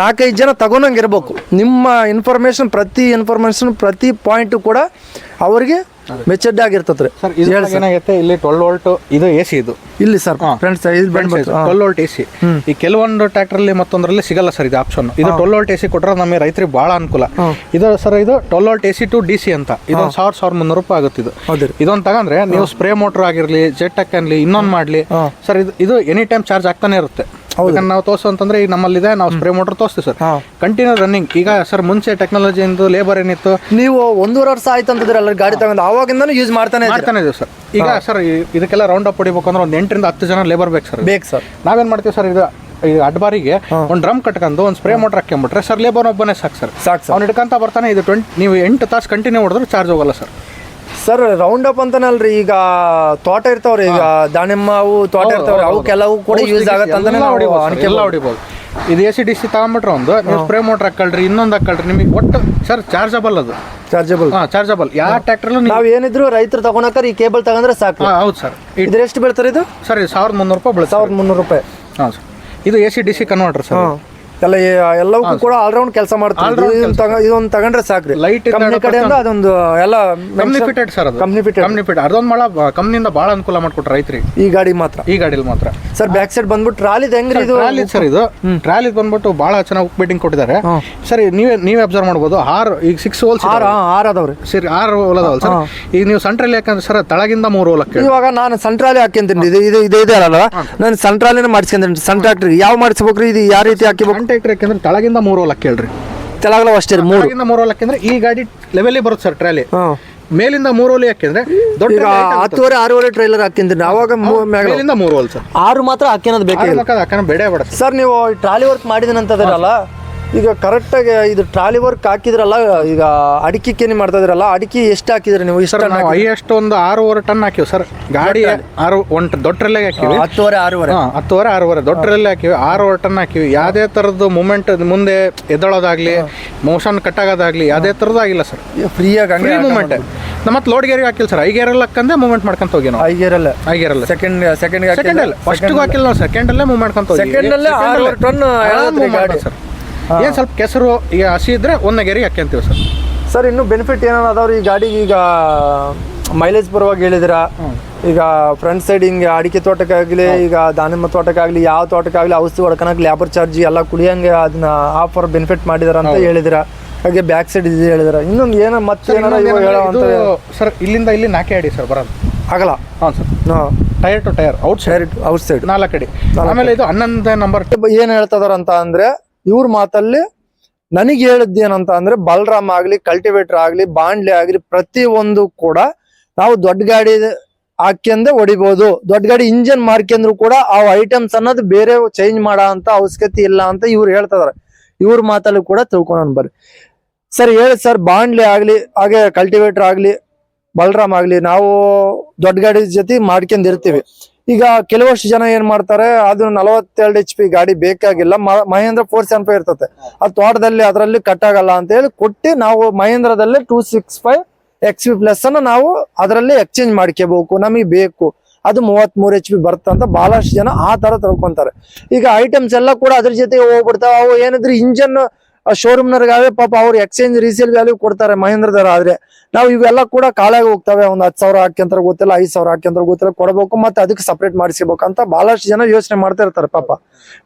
ನಾಲ್ಕೈದು ಜನ ತಗೊಂಡಂಗೆ ಇರಬೇಕು. ನಿಮ್ಮ ಇನ್ಫಾರ್ಮೇಷನ್ ಪ್ರತಿ ಇನ್ಫಾರ್ಮೇಷನ್ ಪ್ರತಿ ಪಾಯಿಂಟು ಕೂಡ ಅವರಿಗೆ ಮೆಚ್ಚಡ್ ಆಗಿರ್ತದೆ ಸರ್ ಇದು ಏನಾಗುತ್ತೆ ಇಲ್ಲಿ ಟ್ವೆಲ್ ವೋಲ್ಟ್ ಇದು ಎ ಸಿ ಇದು. ಇಲ್ಲಿ ಸರ್ ಫ್ರೆಂಡ್ಸ್ ಇದು ಟ್ವೆಲ್ ವೋಲ್ಟ್ ಎ ಸಿ ಈ ಕೆಲವೊಂದು ಟ್ರ್ಯಾಕ್ಟರ್ಲಿ ಮತ್ತೊಂದರಲ್ಲಿ ಸಿಗಲ್ಲ ಸರ್ ಇದು ಆಪ್ಷನ್ ಇದು ಟ್ವೆಲ್ ವೋಲ್ಟ್ ಎ ಸಿ ಕೊಟ್ಟರೆ ನಮಗೆ ರೈತರಿಗೆ ಬಹಳ ಅನುಕೂಲ. ಇದು ಸರ್ ಇದು twelve volt A C to D C ಅಂತ. ಇದು ಸಾವಿರ ಸಾವಿರ ಮುನ್ನೂರು ರೂಪಾಯಿ ಆಗುತ್ತೆ ಇದು. ಇದೊಂದು ತಗಂದ್ರೆ ನೀವು ಸ್ಪ್ರೇ ಮೋಟರ್ ಆಗಿರ್ಲಿ ಜೆಟ್ ಹಾಕನ್ಲಿ ಇನ್ನೊಂದು ಮಾಡ್ಲಿ. ಸರ್ ಇದು ಇದು ಎನಿ ಟೈಮ್ ಚಾರ್ಜ್ ಆಗ್ತಾನೆ ಇರುತ್ತೆ. ಯಾಕಂದ್ರೆ ನಾವು ತೋರ್ಸು ಅಂತಂದ್ರೆ ಈಗ ನಮ್ಮಲ್ಲಿದೆ ನಾವು ಸ್ಪ್ರೇ ಮೋಟರ್ ತೋರಿಸ್ತೀವಿ ಸರ್. ಕಂಟಿನ್ಯೂ ರನ್ನಿಂಗ್ ಈಗ ಸರ್ ಮುಂಚೆ ಟೆಕ್ನಾಲಜಿ ಇಂದು ಲೇಬರ್ ಏನಿತ್ತು? ನೀವು ಒಂದೂವರೆ ವರ್ಷ ಆಯ್ತು ಅಲ್ಲಿ ಗಾಡಿ ತಗೊಂಡು ಅವಾಗಿಂದನೂ ಯೂಸ್ ಮಾಡ್ತಾನೆ? ಮಾಡ್ತಾನೆ ಇದೀವಿ ಸರ್. ಈಗ ಸರ್ ಇದಕ್ಕೆಲ್ಲ ರೌಂಡ್ ಅಪ್ ಹೊಡಿಬೇಕು ಅಂದ್ರೆ ಒಂದು ಎಂಟರಿಂದ ಹತ್ತು ಜನ ಲೇಬರ್ ಬೇಕು ಸರ್. ಬೇಕು ಸರ್. ನಾವೇನ್ ಮಾಡ್ತೀವಿ ಸರ್ ಇದು ಈ ಅಡ್ಬಾರಿಗೆ ಒಂದು ಡ್ರಮ್ ಕಟ್ಕೊಂಡು ಒಂದು ಸ್ಪ್ರೇ ಮೋಟರ್ ಹಾಕೊಂಡ್ಬಿಟ್ರೆ ಸರ್ ಲೇಬರ್ ಒಬ್ಬನೇ ಸಾಕು ಸರ್. ಸಾಕು ಸರ್. ಅವ್ನು ಹಿಡ್ಕೊಂತ ಬರ್ತಾನೆ ಇದು ಟ್ವೆಂಟಿ ನೀವು ಎಂಟು ತಾಸು ಕಂಟಿನ್ಯೂ ಹೊಡೆದ್ರೆ ಚಾರ್ಜ್ ಹೋಗಲ್ಲ ಸರ್. ಸರ್ ರೌಂಡ್ ಅಪ್ ಅಂತಾನಲ್ರಿ ಈಗ ತೋಟ ಇರ್ತಾವ್ರಿ ಈಗ ದಾಳಿಂಬ ಅವು ತೋಟ ಇರ್ತಾವ್ರಿ ಅವಕ್ಕೆಲ್ಲವೂ ಕೂಡ ಯೂಸ್ ಆಗತ್ತೆ ಅಂತಾನೆ ನಾವು ಹೊಡಿಬೋದು ಅನ್ಕೆ ಎಲ್ಲ ಹೊಡಿಬೋದು. ಇದು ಎ ಸಿ ಡಿ ಸಿ ತಗೊಂಬಿಟ್ರೆ ಒಂದು ನೀವು ಸ್ಪ್ರೇ ಮೋಟ್ರ್ ಹಾಕಲ್ರಿ ಇನ್ನೊಂದು ಹಾಕಲ್ರಿ ನಿಮಗೆ ಒಟ್ಟು ಸರ್ ಚಾರ್ಜಬಲ್ ಅದು. ಚಾರ್ಜಬಲ್ ಹಾಂ ಚಾರ್ಜಬಲ್ ಯಾವ ಟ್ರ್ಯಾಕ್ಟರ್ಲು ನಾವು ಏನಿದ್ರು ರೈತರು ತಗೊಳಕ್ಕಾರ ಈ ಕೇಬಲ್ ತಗೊಂಡ್ರೆ ಸಾಕು. ಹಾಂ ಹೌದು ಸರ್. ಇದ್ರ ಎಷ್ಟು ಬೀಳ್ತಾರೆ ಇದು? ಸರ್ ಇದು ಸಾವಿರದ ಮುನ್ನೂರು ರೂಪಾಯಿ ಬೀಳುತ್ತೆ ಸಾವಿರದ ಮುನ್ನೂರು ರೂಪಾಯಿ. ಹಾಂ ಸರ್. ಇದು A C D C converter sir. ಹಾಂ. ಎಲ್ಲ ಎಲ್ಲವಕ್ಕೂ ಕೂಡ ಆಲ್ರೌಂಡ್ ಕೆಲಸ ಮಾಡ್ತಾರೆ. ಇದೊಂದು ತಗೊಂಡ್ರೆ ಸಾಕ್ರಿ. ಲೈಟ್ ಕಂಪ್ನಿ ಕಡೆಯಿಂದ ಅದೊಂದು ಎಲ್ಲ company fitted sir company fit company fit ಅದೊಂದು ಮಾಡ ಕಂಪ್ನಿಯಿಂದ ಭಾಳ ಅನುಕೂಲ ಮಾಡ್ಕೊಟ್ರ ರೈತರಿಗೆ ಈ ಗಾಡಿ ಮಾತ್ರ. ಈ ಗಾಡಿಲಿ ಮಾತ್ರ. ಸರ್ ಬ್ಯಾಕ್ ಸೈಡ್ ಬಂದ್ಬಿಟ್ಟು ಟ್ರಾಲಿದ್ ಹೆಂಗ್ರಿ ಇದು? ಟ್ರಾಲಿ ಸರ್ ಇದು. ಟ್ರಾಲಿ ಬಂದ್ಬಿಟ್ಟು ಬಹಳ ಚೆನ್ನಾಗಿ ಉಕ್ಬೇಟಿಂಗ್ ಕೊಟ್ಟಿದ್ದಾರೆ. ಸರ್ ನೀವೇ ನೀವೇ ಅಬ್ಸರ್ವ್ ಮಾಡ್ಬೋದು. ಆರ್ ಈಗ ಸಿಕ್ಸ್ ಹೋಲ್ಸ್ ಆರ್ ಆರ್ ಅದಾವ್ರಿ. ಸರಿ ಆರ್ ಹೋಲ್ ಅದಾವಲ್ಲ ಸರ್ ಈಗ ನೀವು ಸೆಂಟ್ರಲ್ ಯಾಕಂದ್ರೆ ಸರ್ ತಳಗಿಂದ ಮೂರು ಹೋಲಕ್ಕೆ ಇವಾಗ ನಾನು ಸೆಂಟ್ರಾಲಿ ಹಾಕ್ಯಂತೀನಿ ಇದು ಇದು ಇದು ಅಲ್ಲ ನಾನು ಸೆಂಟ್ರಾಲಿನ ಮಾಡಿಸ್ಕೊಂತೀನಿ. ಸೆಂಟ್ ಟ್ರಾಕ್ಟ್ರಿ ಯಾವ ಮಾಡಿಸ್ಬೇಕ್ರಿ? ಇದು ಯಾವ ರೀತಿ ಹಾಕಿಬೇಕು? ಕಾಂಟ್ಯಾಕ್ಟರ್ ಯಾಕೆಂದ್ರೆ ತಳಗಿಂದ ಮೂರು ಹೋಲ್ ಹಾಕಿ ಹೇಳ್ರಿ. ತೆಲಗಲ ಅಷ್ಟೇ ರೀ ಮೂರು. ತಳಗಿಂದ ಮೂರು ಅಂದ್ರೆ ಈ ಗಾಡಿ ಲೆವೆಲ್ಲಿ ಬರುತ್ತೆ ಸರ್ ಟ್ರಾಲಿ. ಹಾಂ. ಮೇಲಿಂದ ಮೂರು ಹೋಲಿ ಯಾಕೆಂದ್ರೆ ದೊಡ್ಡ ಈಗ ಹತ್ತುವರೆ ಆರೂವರೆ ಟ್ರೈಲರ್ ಹಾಕಿಂದ್ರೆ ಅವಾಗ ಮೂ- ಮ್ಯಾಗ ಮೇಲಿಂದ ಮೂರು ಹೋಲ್ ಸರ್. ಆರು ಮಾತ್ರ ಹಾಕ್ಯನೋದು ಬೇಕಾಗಿಲ್ಲ. ಹಾಕೋದು ಹಾಕೋಣ ಬೇಡ ಬೇಡ ಸರ್. ಸರ್ ನೀವು ಟ್ರಾಲಿ ವರ್ಕ್ ಮಾಡಿದಿನ ಅಂತದ್ರಲ್ಲ ಈಗ ಕರೆಕ್ಟಾಗಿ ಇದು ಟ್ರಾಲಿ ವರ್ಕ್ ಹಾಕಿದ್ರಲ್ಲ ಈಗ ಅಡಿಕೆ ಮಾಡ್ತಾ ಇದ್ರಲ್ಲ ಅಡಿಕೆ ಎಷ್ಟು ಹಾಕಿದ್ರಿ ನೀವು? ಸರ್ ನಾವು ಹೈಯೆಸ್ಟ್ ಒಂದು ಆರೂವರೆ ಟನ್ ಹಾಕಿವಿ ಸರ್. ಗಾಡಿ ಆರು ಒಂಟು ದೊಡ್ಡ ಟ್ರಲ್ಲಾಗ ಹಾಕಿವಿ ಹತ್ತುವರೆ ಆರೂವರೆ. ಹಾ, ಹತ್ತುವರೆ ಆರೂವರೆ ದೊಡ್ಡ ಟ್ರಲ್ ಹಾಕಿವಿ. ಆರೂವರೆ ಟನ್ ಹಾಕಿವಿ. ಯಾವುದೇ ಥರದ್ದು ಮೂಮೆಂಟ್ ಮುಂದೆ ಎದ್ದಳೋದಾಗ್ಲಿ ಮೋಷನ್ ಕಟ್ ಆಗೋದಾಗ್ಲಿ ಯಾವುದೇ ಥರದ್ದು ಆಗಿಲ್ಲ ಸರ್. ಫ್ರೀಯಾಗಿ ಫ್ರೀ ಮೂಮೆಂಟ್ ನಮ್ಮ ಮತ್ತೆ ಲೋಡ್ ಗೇರಿಗೆ ಹಾಕಿಲ್ಲ ಸರ್. ಐಗೇರಲ್ಲಿ ಹಾಕಂದೆ ಮೂವ್ಮೆಂಟ್ ಮಾಡ್ಕೊಂತ ಹೋಗಿ ನಾವು. ಐಗೇರಲ್ಲ? ಐಗೇರಲ್ಲ ಸೆಕೆಂಡ್ ಸೆಕೆಂಡ್ ಸೆಕೆಂಡ್ ಅಲ್ಲ. ಫಸ್ಟ್ ಹಾಕಿಲ್ಲ ನಾವು ಸೆಕೆಂಡ್ ಅಲ್ಲೇ ಮೂವ್ ಮಾಡ್ಕೊಂತ ಹೋಗಿ. ಸೆಕೆಂಡ್ ಅಲ್ಲೇ ಟನ್ ಮೂವ್ ಗಾಡಿ. ಸರ್. ಏನ್ ಸ್ವಲ್ಪ ಕೆಸರು ಈಗ ಹಸಿ ಇದ್ರೆ ಒಂದ್ ಗೆರಿಗೆ ಹಾಕ್ಯಂತೀವಿ ಸರ್. ಸರ್ ಇನ್ನು ಬೆನಿಫಿಟ್ ಏನಾರ ಅದಾವ್ರಿ ಈ ಗಾಡಿಗೆ ಈಗ ಮೈಲೇಜ್ ಪರವಾಗಿ ಹೇಳಿದಿರ ಈಗ ಫ್ರಂಟ್ ಸೈಡ್ ಹಿಂಗೆ ಅಡಿಕೆ ತೋಟಕ್ಕಾಗಲಿ ಈಗ ದಾನಿಮ್ಮ ತೋಟಕ್ಕಾಗಲಿ ಯಾವ ತೋಟಕ್ಕಾಗಲಿ ಔಷಧಿ ಹೊಡ್ಕೊಳಕ್ಕೆ ಲೇಬರ್ ಚಾರ್ಜ್ ಎಲ್ಲ ಕುಡಿಯಂಗೆ ಅದನ್ನ ಆಫರ್ ಬೆನಿಫಿಟ್ ಮಾಡಿದಾರ ಅಂತ ಹೇಳಿದಿರ ಹಾಗೆ ಬ್ಯಾಕ್ ಸೈಡ್ ಇದು ಹೇಳಿದಿರ ಇನ್ನೊಂದು ಏನೋ ಮತ್ತೆ ಏನಾರ ಸರ್ ಇಲ್ಲಿಂದ ಇಲ್ಲಿ ನಾಕೆ ಅಡಿ ಸರ್ ಬರೋದು. ಆಗಲ್ಲ? ಹಾಂ sir. Tyre to tyre outside outside ನಾಲ್ಕು ಅಡಿ. ಆಮೇಲೆ ಇದು ಹನ್ನೊಂದು ನಂಬರ್ ಏನ್ ಹೇಳ್ತದಾರ ಅಂತ ಅಂದ್ರೆ ಇವ್ರ ಮಾತಲ್ಲಿ ನನಗೆ ಹೇಳಿದ್ದೇನಂತ ಅಂದ್ರೆ ಬಲರಾಮ್ ಆಗ್ಲಿ ಕಲ್ಟಿವೇಟರ್ ಆಗ್ಲಿ ಬಾಂಡ್ಲಿ ಆಗ್ಲಿ ಪ್ರತಿ ಒಂದು ಕೂಡ ನಾವು ದೊಡ್ಡ ಗಾಡಿ ಹಾಕ್ಯಂದೆ ಹೊಡಿಬಹುದು ದೊಡ್ಡ ಗಾಡಿ ಇಂಜಿನ್ ಮಾರ್ಕೆಂದ್ರು ಕೂಡ ಆ ಐಟಮ್ಸ್ ಅನ್ನೋದು ಬೇರೆ ಚೇಂಜ್ ಮಾಡೋ ಅಂತ ಅವಶ್ಯಕತೆ ಇಲ್ಲ ಅಂತ ಇವ್ರು ಹೇಳ್ತದಾರೆ. ಇವ್ರ ಮಾತಲ್ಲಿ ಕೂಡ ತಿಳ್ಕೊಂಡ್ ಬರ್ರಿ. ಸರ್, ಹೇಳಿ ಸರ್ ಬಾಂಡ್ಲಿ ಆಗ್ಲಿ, ಹಾಗೆ ಕಲ್ಟಿವೇಟರ್ ಆಗ್ಲಿ, ಬಲರಾಮ್ ಆಗ್ಲಿ, ನಾವು ದೊಡ್ಡ ಗಾಡಿ ಜೊತೆ ಮಾಡ್ಕೊಂಡಿರ್ತೀವಿ ಈಗ ಕೆಲವಷ್ಟು ಜನ ಏನ್ ಮಾಡ್ತಾರೆ, ಅದು ನಲವತ್ತೆರಡು ಎಚ್ ಪಿ ಗಾಡಿ ಬೇಕಾಗಿಲ್ಲ ಮಹೇಂದ್ರ ಫೋರ್ ಸೆವೆನ್ ಫೈವ್ ಇರ್ತದೆ ಅದು ತೋಟದಲ್ಲಿ ಅದರಲ್ಲಿ ಕಟ್ ಆಗಲ್ಲ ಅಂತ ಹೇಳಿ ಕೊಟ್ಟು ನಾವು ಮಹೇಂದ್ರದಲ್ಲೇ two six five X P plus ಅನ್ನ ನಾವು ಅದರಲ್ಲಿ ಎಕ್ಸ್ಚೇಂಜ್ ಮಾಡ್ಕೋಬೇಕು, ನಮಗೆ ಬೇಕು. ಅದು ಮೂವತ್ತ್ ಮೂರು ಎಚ್ ಪಿ ಬರ್ತಂತ ಬಹಳಷ್ಟು ಜನ ಆ ತರ ತಳ್ಕೊಂತಾರೆ ಈಗ ಐಟಮ್ಸ್ ಎಲ್ಲ ಕೂಡ ಅದ್ರ ಜೊತೆಗೆ ಹೋಗ್ಬಿಡ್ತಾವ, ಅವು ಏನಿದ್ರೆ ಇಂಜನ್ ಶೋರೂಮ್ನವ್ರಿಗಾವೆ ಪಾಪ ಅವ್ರು ಎಕ್ಸ್ಚೇಂಜ್ ರೀಸೇಲ್ ವ್ಯಾಲ್ಯೂ ಕೊಡ್ತಾರೆ ಮಹೇಂದ್ರದವ್ರ ಆದ್ರೆ. ನಾವು ಇವೆಲ್ಲ ಕೂಡ ಕಾಲಾಗಿ ಹೋಗ್ತವೆ ಒಂದ್ ಹತ್ತು ಸಾವಿರ ಹಾಕ್ಯಂತ ಗೊತ್ತಿಲ್ಲ ಐದ್ ಸಾವಿರ ಹಾಕ್ಯಂತ ಗೊತ್ತಿಲ್ಲ ಕೊಡಬೇಕು ಮತ್ತೆ ಅದಕ್ಕೆ ಸಪ್ರೇಟ್ ಮಾಡಿಸಬೇಕು ಅಂತ ಬಹಳಷ್ಟು ಜನ ಯೋಚನೆ ಮಾಡ್ತಾ ಇರ್ತಾರೆ ಪಾಪ.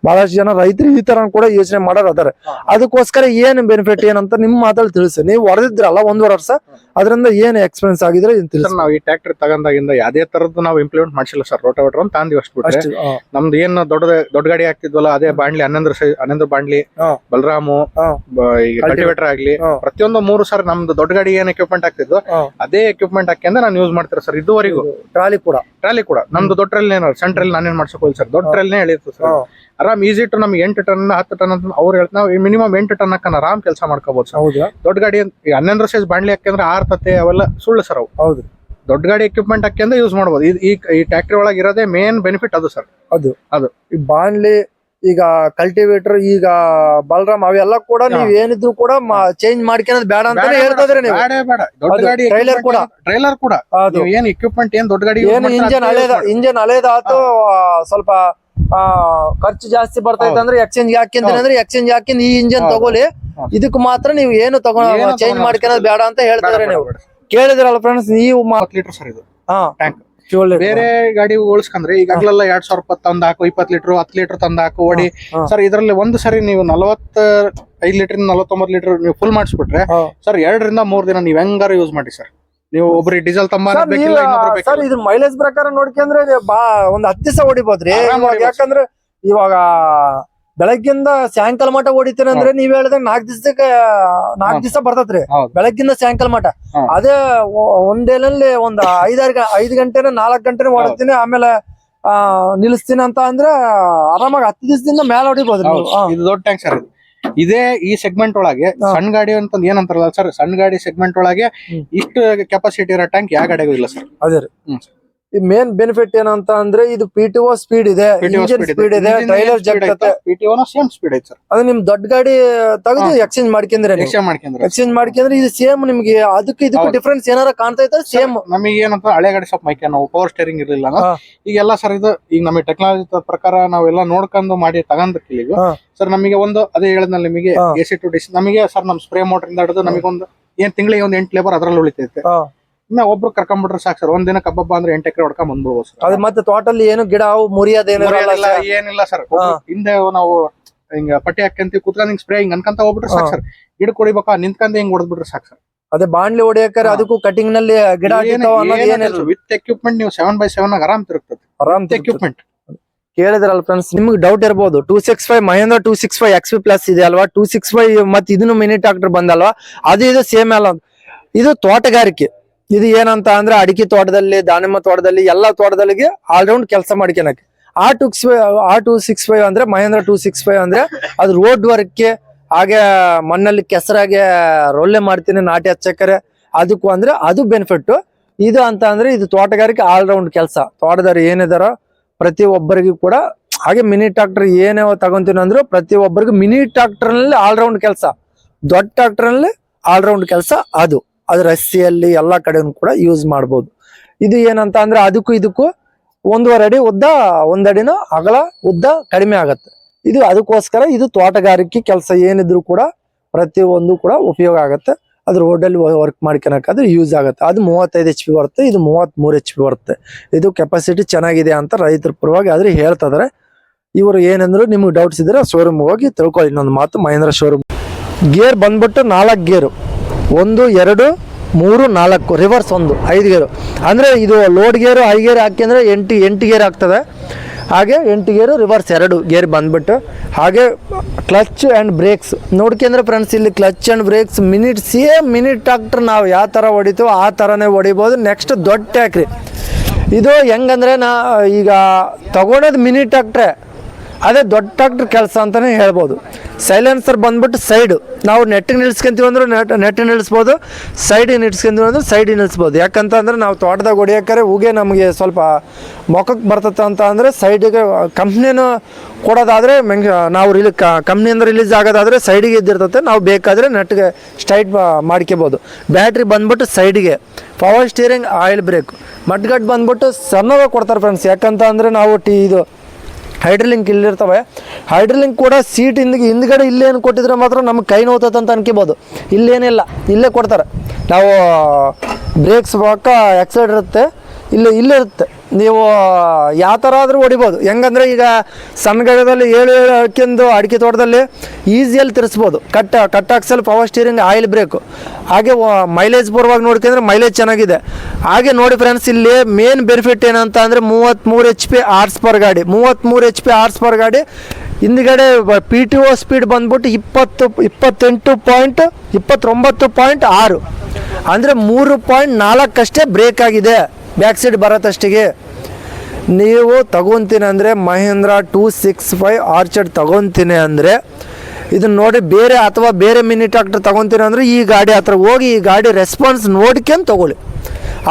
ಬಹಳಷ್ಟು ಜನ ರೈತರು ಈ ತರ ಕೂಡ ಯೋಚನೆ ಮಾಡೋರು ಅದಾರೆ. ಅದಕ್ಕೋಸ್ಕರ ಏನ್ ಬೆನಿಫಿಟ್ ಏನಂತ ನಿಮ್ ಮಾತಲ್ಲಿ ತಿಳಿಸಿ. ನೀವು ಹೊಡೆದಿದ್ರಲ್ಲ ಒಂದೂವರೆ ವರ್ಷ ಅದರಿಂದ ಏನ್ ಎಕ್ಸ್ಪೀರಿಯನ್ಸ್ ಆಗಿದ್ರೆ ಸರ್ ನಾವು ಈ ಟ್ರ್ಯಾಕ್ಟರ್ ತಗೊಂಡಾಗಿಂದ ಯಾವುದೇ ತರದ್ದು ನಾವು ಇಂಪ್ಲಿಮೆಂಟ್ ಮಾಡಿಸಿಲ್ಲ ಸರ್ ರೋಟೋವೇಟರ್ ಅಂತ ತಂದಿವಿ ಅಷ್ಟು ನಮ್ದು ಏನ್ ದೊಡ್ಡ ದೊಡ್ಡ ಗಾಡಿ ಹಾಕ್ತಿದ್ವಲ್ಲ ಅದೇ ಬಾಂಡ್ಲಿ ಹನ್ನೊಂದು ಹನ್ನೊಂದು ಬಾಂಡ್ಲಿ. ಬಲರಾಮು ಕಲ್ಟಿವೇಟರ್ ಆಗ್ಲಿ ಪ್ರತಿಯೊಂದು ಮೂರು ಸರ್ ನಮ್ದು ದೊಡ್ಡ ಗಾಡಿ ಏನ್ ಎಕ್ವಿಪ್ಮೆಂಟ್ ಆಗ್ತಿದ್ವು ಅದೇ ಎಕ್ವಿಪ್ಮೆಂಟ್ ಹಾಕಿಂದ ನಾನು ಯೂಸ್ ಮಾಡ್ತಾರೆ ಸರ್ ಇದುವರೆಗೂ. ಟ್ರಾಲಿ ಕೂಡ. ಟ್ರಾಲಿ ಕೂಡ. ನಮ್ದು ದೊಡ್ಡ ಟ್ರಲ್ ಏನಾರ ಸಣ್ಣ ಟ್ರಲ್ ನಾನೇನ್ ಮಾಡ್ಸಕೋಲ್ ಸರ್ ದೊಡ್ಡ ಟ್ರಲ್ನೇ ಹೇಳಿತ್ತು ಸರ್. ಆರಾಮ್ ಈಸಿ ಟು ನಮ್ಗೆ ಎಂಟು ಟನ್ ಹತ್ತು ಟನ್ ಅಂತ ಅವ್ರು ಹೇಳ್ತಾರೆ ನಾವು ಮಿನಿಮಮ್ ಎಂಟು ಟನ್ ಹಾಕ ಆರಾಮ್ ಕೆಲಸ ಮಾಡ್ಕೋಬಹುದು ಸರ್ ಹೌದಾ. ದೊಡ್ಡ ಗಾಡಿ ಹನ್ನೊಂದು ಸೈಜ್ ಬಾಂಡ್ಲಿ ಹಾಕಂದ್ರೆ ಆರ್ ತತೆ ಅವೆಲ್ಲ ಸುಳ್ಳು ಸರ್ ಅವು. ಹೌದು. ದೊಡ್ಡ ಗಾಡಿ ಎಕ್ವಿಪ್ಮೆಂಟ್ ಹಾಕಿಂದ ಯೂಸ್ ಮಾಡಬಹುದು ಈ ಈ ಟ್ಯಾಕ್ಟ್ರಿ ಒಳಗೆ ಇರೋದೇ ಮೇನ್ ಬೆನಿಫಿಟ್ ಅದು ಸರ್ ಅದು. ಅದು. ಈ ಬಾಣ್ಲಿ ಈಗ ಕಲ್ಟಿವೇಟರ್ ಈಗ ಬಲರಾಮ್ ಅವೆಲ್ಲ ಕೂಡ ನೀವ್ ಏನಿದ್ರು ಕೂಡ ಚೇಂಜ್ ಮಾಡ್ಕೊಳೋದು ಬೇಡ ಅಂತ ಹೇಳ್ತಾ ಇದ್ರಿ ನೀವು. ಬೇಡ ಬೇಡ. ದೊಡ್ಡ ಅದು ಗಾಡಿ trailer ಕೂಡ. ಟ್ರೈಲರ್ ಕೂಡ. ನೀವು ಏನ್ ಇಕ್ವಿಪ್ಮೆಂಟ್ ಏನ್ ದೊಡ್ಡ ಗಾಡಿ use ಏನು ಇಂಜನ್ ಹಳೇದ ಮಾಡಿ. ಇಂಜನ್ ಹಳೇದಾತು ಆ, ಸ್ವಲ್ಪ ಆ, ಖರ್ಚು ಜಾಸ್ತಿ ಬರ್ತೈತೆ ಅಂದ್ರೆ ಎಕ್ಸ್ಚೇಂಜ್ ಹಾಕಿಂತೀನಿ ಅಂದ್ರೆ ಎಕ್ಸ್ಚೇಂಜ್ ಹಾಕಿಂದ ಈ ಇಂಜಿನ್ ತಗೋಲಿ ತಗೊಳ್ಳಿ. ಹೌದು. ಇದಕ್ಕೆ ಮಾತ್ರ ನೀವು ಏನು ತಗೋ ಏನು ಚೇಂಜ್ ತಗೊಳೋ ಮಾಡ್ಕೊಳೋದು ಬೇಡ ಅಂತ ಹೇಳ್ತಾರೆ ಬೇಡ, ನೀವು. ಬೇಡ. ಕೇಳಿದ್ರಲ್ಲ ಫ್ರೆಂಡ್ಸ್ ನೀವು ಮಾ- ಲೀಟರ್ ಸರ್ ಇದು. ಹಾ. It. ಬೇರೆ ಗಾಡಿ ಹೋಲಿಸ್ಕೊಂಡ್ರೆ ಈಗಾಗಲೆಲ್ಲ ಎರಡ್ ಸಾವಿರ ರೂಪಾಯಿ ತಂದ್ ಹಾಕು ಇಪ್ಪತ್ತು ಲೀಟರ್ ಹತ್ತು ಲೀಟರ್ ತಂದ್ ಹಾಕು ಓಡಿ. ಸರ್ ಇದರಲ್ಲಿ ಒಂದು ಸರಿ ನೀವು ನಲವತ್ತ ಐದು ಲೀಟರ್ ನಲವತ್ತೊಂಬತ್ತು ಲೀಟರ್ ನೀವು ಫುಲ್ ಮಾಡಿಸ್ಬಿಟ್ರೆ. ಸರ್ ಎರಡರಿಂದ ಮೂರ್ ದಿನ ನೀವು ಹೆಂಗಾರ ಯೂಸ್ ಮಾಡಿ ಸರ್? ನೀವು ಒಬ್ರಿಗೆ ಡೀಸೆಲ್ ತಂಬ ಸರ್ ನೀವು ಬೇಕಿಲ್ಲ. ಸರ್ ಬೇಕಿಲ್ಲ ಇದು ಮೈಲೇಜ್ ಪ್ರಕಾರ ನೋಡ್ಕೊಂಡ್ರೆ ಬಾ ಒಂದ್ ಹತ್ತು ದಿವಸ ಹೊಡಿಬೋದ್ರಿ ಯಾಕಂದ್ರೆ ಇವಾಗ ಬೆಳಗ್ಗಿಂದ ಸಾಯಂಕಾಲ ಮಠ ಹೊಡಿತೀನಿ ಅಂದ್ರೆ ನೀವ್ ಹೇಳಿದ್ರೆ ನಾಕ್ ದಿವಸಕ್ಕೆ ನಾಲ್ಕ್ ದಿವಸ ಬರ್ತತ್ರಿ. ಬೆಳಗ್ಗಿಂದ ಸಾಯಂಕಾಲ ಮಠ. ಅದೇ ಒಂದೇನಲ್ಲಿ ಒಂದ್ ಡೇನಲ್ಲಿ ಒಂದ್ ಐದಾರು ಐದ್ ಗಂಟೆನ ನಾಲ್ಕ್ ಗಂಟೆನ ಓಡತೀನಿ ಆಮೇಲೆ ಆ ನಿಲ್ಲಿಸ್ತೀನಿ ಅಂತ ಅಂದ್ರೆ ಆರಾಮಾಗಿ ಹತ್ತು ದಿವಸದಿಂದ ಮೇಲೆ ಹೊಡಿಬೋದ್ರಿ ನೀವು. ಇದು ದೊಡ್ಡ ಟ್ಯಾಂಕ್ ಸರ್ ಇದು ಈ ಸೆಗ್ಮೆಂಟ್ ಒಳಗೆ. ಸಣ್ಣ ಗಾಡಿ ಅಂತ ಏನಂತಾರಲ್ಲ ಸರ್ ಸಣ್ಣ ಗಾಡಿ ಸೆಗ್ಮೆಂಟ್ ಒಳಗೆ. ಇಷ್ಟು ಕೆಪಾಸಿಟಿ ಇರೋ ಟ್ಯಾಂಕ್ ಯಾವ ಗಾಡಿಗೂ ಇಲ್ಲ ಸರ್. ಅದೇ ರೀ. ಮೇನ್ ಬೆನಿಫಿಟ್ ಏನಂತ ಅಂದ್ರೆ ಇದು ಪಿ ಟಿ ಓ ಸ್ಪೀಡ್ ಇದೆ ಇಂಜಿನ್ ಸ್ಪೀಡ್ ಇದೆ. ಟ್ರೈಲರ್ ಜಗ್ತತೆ. ಸೇಮ್ ಸ್ಪೀಡ್ ಐತೆ ಸರ್. ಅದು ನಿಮ್ ದೊಡ್ಡ ಗಾಡಿ ತೆಗೆದು ಎಕ್ಸ್ಚೇಂಜ್ ಮಾಡ್ಕೊಂಡ್ರೆ. ಎಕ್ಸ್ಚೇಂಜ್ ಮಾಡ್ಕೊಂಡ್ರೆ ಇದು ಸೇಮ್ ನಿಮ್ಗೆ ಅದಕ್ಕೆ ಇದಕ್ಕೂ. ಡಿಫ್ರೆನ್ಸ್ ಏನಾರ ಕಾಣ್ತಾ ಇದ್ದಾರೆ ಸೇಮ್ ನಮಗೆ ಏನಂತ ಹಳೆ ಗಾಡಿ ಸ್ವಲ್ಪ ಮೈಕೆ ನಾವು ಪವರ್ ಸ್ಟೇರಿಂಗ್ ಇರಲಿಲ್ಲ ಈಗ ಈಗೆಲ್ಲ ಸರ್ ಇದು ಈಗ ನಮಗೆ ಟೆಕ್ನಾಲಜಿ ಪ್ರಕಾರ ನಾವೆಲ್ಲ ನೋಡ್ಕೊಂಡು ಮಾಡಿ ತಗೊಂಡಿರ್ತೀವಿ ಈಗ. ಸರ್ ನಮಗೆ ಒಂದು ಅದೇ ಹೇಳಿದ್ನಲ್ಲ ನಿಮಗೆ. ಎ ಸಿ ಟು ಡಿಸ್ ನಮಗೆ ಸರ್ ನಮ್ ಸ್ಪ್ರೇ ಮೋಟರ್ ಇಂದ ಹಿಡಿದು ನಮಗೆ ಒಂದು ಏನ್ ತಿಂಗಳಿಗೆ ಒಂದು ಎಂಟು ಲೇಬರ್ ಅದ್ರಲ್ಲಿ ಉಳಿತೈತೆ. ಇನ್ನ ಒಬ್ರು ಕರ್ಕೊಂಡ್ಬಿಟ್ರೆ ಸಾಕು ಸರ್ ಒಂದಿನ ಕಬ್ಬಬ್ಬ ಅಂದ್ರೆ ಎಂಟು ಎಕರೆ ಹೊಡ್ಕೊಂಡ್ ಬಂದ್ಬಿಡ್ಬೋದು ಸರ್ ಅದ್ ಮತ್ತೆ ತೋಟಲ್ಲಿ ಏನು ಗಿಡ ಅವು ಮುರಿಯೋದಿಲ್ಲ, ಏನಿಲ್ಲ ಸರ್ ಹಿಂದೆ ನಾವು ಹಿಂಗ ಪಟ್ಟಿ ಹಾಕಂತ ಕುತ್ಕೊಂಡ್ ಹಿಂಗ್ ಸ್ಪ್ರೇ ಹಿಂಗ್ ಅನ್ಕಂತ ಹೋಗ್ಬಿಟ್ರೆ ಸಾಕು. ಸರ್ ಗಿಡ ಕುಡಿಬೇಕಾ ನಿಂತ್ಕೊಂಡ್ ಹಿಂಗ್ ಹೊಡೆದ್ಬಿಟ್ರೆ ಸಾಕು ಸರ್ ಅದೇ ಬಾಂಡ್ಲಿ ಹೊಡಿಯಕ್ಕಾರೆ ಹಾ. ಅದಕ್ಕೂ ಕಟಿಂಗ್ನಲ್ಲಿ ಗಿಡ ಅನ್ನೋದು ಏನಿಲ್ಲ. ವಿತ್ ಎಕ್ವಿಪ್ಮೆಂಟ್ ನೀವು ಸೆವೆನ್ ಬೈ ಸೆವೆನ್ ಆರಾಮ್ ತಿರುಗ್ತದೆ. ಆರಾಮ್ ಎಕ್ವಿಪ್ಮೆಂಟ್ ಕೇಳಿದ್ರಲ್ಲ ಫ್ರೆಂಡ್ಸ್ ನಿಮ್ಗೆ ಡೌಟ್ ಇರ್ಬೋದು. Two six five Mahindra two six five X P plus ಇದೆ ಅಲ್ವಾ? ಟೂ ಸಿಕ್ಸ್ ಫೈವ್ ಮತ್ತೆ ಇದನ್ನು ಮಿನಿ ಟ್ರಾಕ್ಟರ್ ಬಂದಲ್ವಾ? ಅದು ಇದು ಸೇಮ್ ಅಲ್ಲ. ಇದು ತೋಟಗಾರಿಕೆ. ಇದು ಏನಂತ ಅಂದ್ರೆ ಅಡಿಕೆ ತೋಟದಲ್ಲಿ ದಾನಿಮ್ಮ ತೋಟದಲ್ಲಿ, ಎಲ್ಲಾ ತೋಟದಲ್ಲಿಗೆ ಆಲ್ರೌಂಡ್ ಕೆಲಸ ಮಾಡ್ಕೊಳಕ್ಕೆ ಆ ಟು ಆ ಟು ಸಿಕ್ಸ್ ಫೈವ್ ಅಂದ್ರೆ, ಮಹೇಂದ್ರ ಟೂ ಸಿಕ್ಸ್ ಫೈವ್ ಅಂದ್ರೆ, ಅದು ರೋಡ್ ವರ್ಕ್ಗೆ ಹಾಗೆ ಮಣ್ಣಲ್ಲಿ ಕೆಸರಾಗೆ ರೊಲ್ಲೆ ಮಾಡ್ತೀನಿ, ನಾಟಿ ಹಚ್ಚಕ್ಕರೆ. ಅದಕ್ಕೂ ಅಂದ್ರೆ ಅದು ಬೆನಿಫಿಟ್ ಇದು ಅಂತ ಅಂದ್ರೆ ಇದು ತೋಟಗಾರಿಕೆ ಆಲ್ರೌಂಡ್ ಕೆಲಸ. ತೋಟದಾರ ಏನಿದಾರೋ ಪ್ರತಿ ಒಬ್ಬರಿಗೂ ಕೂಡ, ಹಾಗೆ ಮಿನಿ ಟ್ರಾಕ್ಟರ್ ಏನೇ ತಗೊಂತೀನಿ ಅಂದ್ರು ಪ್ರತಿ ಒಬ್ಬರಿಗೂ ಮಿನಿ ಟ್ರಾಕ್ಟರ್ನಲ್ಲಿ ಆಲ್ರೌಂಡ್ ಕೆಲಸ. ದೊಡ್ಡ ಟ್ರಾಕ್ಟರ್ನಲ್ಲಿ ಆಲ್ರೌಂಡ್ ಕೆಲಸ ಅದು. ಅದು ರಸ್ತೆಯಲ್ಲಿ ಎಲ್ಲಾ ಕಡೆನೂ ಕೂಡ ಯೂಸ್ ಮಾಡ್ಬೋದು. ಇದು ಏನಂತ ಅಂದ್ರೆ ಅದಕ್ಕೂ ಇದಕ್ಕೂ ಒಂದೂವರೆ ಅಡಿ ಉದ್ದ, ಒಂದಡಿನ ಅಗಲ ಉದ್ದ ಕಡಿಮೆ ಆಗತ್ತೆ. ಇದು ಅದಕ್ಕೋಸ್ಕರ ಇದು ತೋಟಗಾರಿಕೆ ಕೆಲಸ ಏನಿದ್ರು ಕೂಡ ಪ್ರತಿಯೊಂದು ಕೂಡ ಉಪಯೋಗ ಆಗತ್ತೆ. ಅದ್ರ ರೋಡಲ್ಲಿ ವರ್ಕ್ ಮಾಡ್ಕೊಳಕಾದ್ರೆ ಯೂಸ್ ಆಗುತ್ತೆ. ಅದು ಮೂವತ್ತೈದು ಎಚ್ ಪಿ ಬರುತ್ತೆ, ಇದು ಮೂವತ್ತ್ಮೂರು ಎಚ್ ಪಿ ಬರುತ್ತೆ. ಇದು ಕೆಪಾಸಿಟಿ ಚೆನ್ನಾಗಿದೆ ಅಂತ ರೈತರ ಪರವಾಗಿ ಆದ್ರೆ ಹೇಳ್ತಾ ಇದಾರೆ. ಇವರು ಏನಂದ್ರು ನಿಮ್ಗೆ ಡೌಟ್ಸ್ ಇದ್ರೆ ಶೋರೂಮ್ ಹೋಗಿ ತಿಳ್ಕೊಳ್ಳಿ. ಇನ್ನೊಂದು ಮಾತು ಮಹೇಂದ್ರ ಶೋರೂಮ್ ಗೇರ್ ಬಂದ್ಬಿಟ್ಟು ನಾಲ್ಕು ಗೇರು. ಒಂದು, ಎರಡು, ಮೂರು, ನಾಲ್ಕು ರಿವರ್ಸ್ ಒಂದು, ಐದು ಗೇರು. ಅಂದರೆ ಇದು ಲೋಡ್ ಗೇರು, ಹೈ ಗೇರ್ ಹಾಕಿದ್ರೆ ಎಂಟು ಎಂಟು ಗೇರ್ ಆಗ್ತದೆ. ಹಾಗೆ ಎಂಟು ಗೇರು ರಿವರ್ಸ್ ಎರಡು ಗೇರ್ ಬಂದ್ಬಿಟ್ಟು ಹಾಗೆ ಕ್ಲಚ್ ಆ್ಯಂಡ್ ಬ್ರೇಕ್ಸ್ ನೋಡ್ಕೊಂಡ್ರೆ ಫ್ರೆಂಡ್ಸ್ ಇಲ್ಲಿ clutch and brakes minute same minute tractor ನಾವು ಯಾವ ಥರ ಹೊಡಿತೀವೋ ಆ ಥರನೇ ಹೊಡಿಬೋದು. ನೆಕ್ಸ್ಟ್ ದೊಡ್ಡ ಟ್ಯಾಕ್ರಿ ಇದು ಹೆಂಗಂದ್ರೆ ನಾ ಈಗ ತೊಗೊಳೋದು ಮಿನಿ ಟ್ರಾಕ್ಟ್ರೆ ಅದೇ ದೊಡ್ಡ ಡಾಕ್ಟರ್ ಕೆಲಸ ಅಂತಲೇ ಹೇಳ್ಬೋದು. ಸೈಲೆನ್ಸರ್ ಬಂದ್ಬಿಟ್ಟು ಸೈಡು ನಾವು ನೆಟ್ಟಿಗೆ ನಿಲ್ಸ್ಕೊಂತೀವಿ ಅಂದ್ರೆ ನೆಟ್ ನೆಟ್ಟಿಗೆ ನಿಲ್ಲಿಸ್ಬೋದು ಸೈಡಿಗೆ ನಿಲ್ಸ್ಕೊಂತೀವಿ ಅಂದ್ರೆ ಸೈಡಿಗೆ ನಿಲ್ಲಿಸ್ಬೋದು ಯಾಕಂತ ಅಂದ್ರೆ ನಾವು ತೋಟದಾಗ ಹೊಡಿಯೋಕ್ಕಾರೆ ಹೂಗೆ ನಮಗೆ ಸ್ವಲ್ಪ ಮೊಖಕ್ಕೆ ಬರ್ತದೆ ಅಂತ ಅಂದರೆ ಸೈಡಿಗೆ ಕಂಪ್ನಿನೂ ಕೊಡೋದಾದರೆ ಮೆಂಗ್, ನಾವು ರಿಲಿ ಕಂಪ್ನಿಯಿಂದ ರಿಲೀಸ್ ಆಗೋದಾದರೆ ಸೈಡಿಗೆ ಇದ್ದಿರ್ತತೆ. ನಾವು ಬೇಕಾದರೆ ನೆಟ್ಗೆ ಸ್ಟ್ರೈಟ್ ಮಾಡ್ಕೋಬೋದು. ಬ್ಯಾಟ್ರಿ ಬಂದ್ಬಿಟ್ಟು ಸೈಡಿಗೆ power steering oil brake mudguard ಬಂದ್ಬಿಟ್ಟು ಸಣ್ಣದಾಗ ಕೊಡ್ತಾರೆ ಫ್ರೆಂಡ್ಸ್ ಯಾಕಂತ ಅಂದರೆ ನಾವು ಟಿ ಇದು ಹೈಡ್ರಲಿಂಕ್ ಇಲ್ಲಿರ್ತವೆ. ಹೈಡ್ರಲಿಂಕ್ ಕೂಡ ಸೀಟ್ ಹಿಂದ್ ಹಿಂದ್ಗಡೆ ಇಲ್ಲೇನು ಕೊಟ್ಟಿದ್ರೆ ಮಾತ್ರ ನಮ್ಗೆ ಕೈ ನೋತೈತೆ ಅಂತ ಅನ್ಕೋಬೋದು. ಇಲ್ಲೇನಿಲ್ಲ ಇಲ್ಲೇ ಕೊಡ್ತಾರೆ. ನಾವು ಬ್ರೇಕ್ಸ್ ಪಕ್ಕ ಎಕ್ಸೈಡ್ ಇರುತ್ತೆ. ಇಲ್ಲೇ ಇಲ್ಲೇ ಇರುತ್ತೆ. ನೀವು ಯಾವ ಥರ ಆದರೂ ಹೊಡಿಬೋದು. ಹೆಂಗಂದ್ರೆ ಈಗ ಸಣ್ಣಗಡದಲ್ಲಿ ಏಳು ಏಳು ಹಾಕ್ಯಂದು ಅಡಿಕೆ ತೋಟದಲ್ಲಿ ಈಸಿಯಲ್ಲಿ ತಿರ್ಸ್ಬೋದು. Cut cut axle power steering oil brake ಹಾಗೆ ಮೈಲೇಜ್ ಪೂರ್ವಾಗಿ ನೋಡ್ಕೊಂಡ್ರೆ ಮೈಲೇಜ್ ಚೆನ್ನಾಗಿದೆ. ಹಾಗೆ ನೋಡಿ ಫ್ರೆಂಡ್ಸ್ ಇಲ್ಲಿ ಮೇನ್ ಬೆನಿಫಿಟ್ ಏನಂತ ಅಂದರೆ ಮೂವತ್ತ್ಮೂರು ಎಚ್ ಪಿ ಆರ್ಸ್ ಪರ್ ಗಾಡಿ. ಮೂವತ್ತ್ಮೂರು ಎಚ್ ಪಿ ಆರ್ಸ್ ಪರ್ ಗಾಡಿ. ಹಿಂದ್ಗಡೆ ಪಿ ಟಿ ಒ ಸ್ಪೀಡ್ ಬಂದ್ಬಿಟ್ಟು ಇಪ್ಪತ್ತು, ಇಪ್ಪತ್ತೆಂಟು ಪಾಯಿಂಟ್ ಇಪ್ಪತ್ತೊಂಬತ್ತು ಪಾಯಿಂಟ್ ಆರು. ಅಂದರೆ ಮೂರು ಪಾಯಿಂಟ್ ನಾಲ್ಕಷ್ಟೇ ಬ್ರೇಕ್ ಆಗಿದೆ. ಬ್ಯಾಕ್ ಸೈಡ್ ಬರತ್ತಷ್ಟಿಗೆ. ನೀವು ತಗೊತೀನಿ ಅಂದರೆ Mahindra two six five orchard ತಗೊತೀನಿ ಅಂದರೆ ಇದನ್ನ ನೋಡಿ ಬೇರೆ ಅಥವಾ ಬೇರೆ ಮಿನಿ ಟ್ರಾಕ್ಟರ್ ತೊಗೊತೀನಿ ಅಂದರೆ ಈ ಗಾಡಿ ಹತ್ರ ಹೋಗಿ ಈ ಗಾಡಿ ರೆಸ್ಪಾನ್ಸ್ ನೋಡ್ಕೊಂಡು ತಗೊಳ್ಳಿ.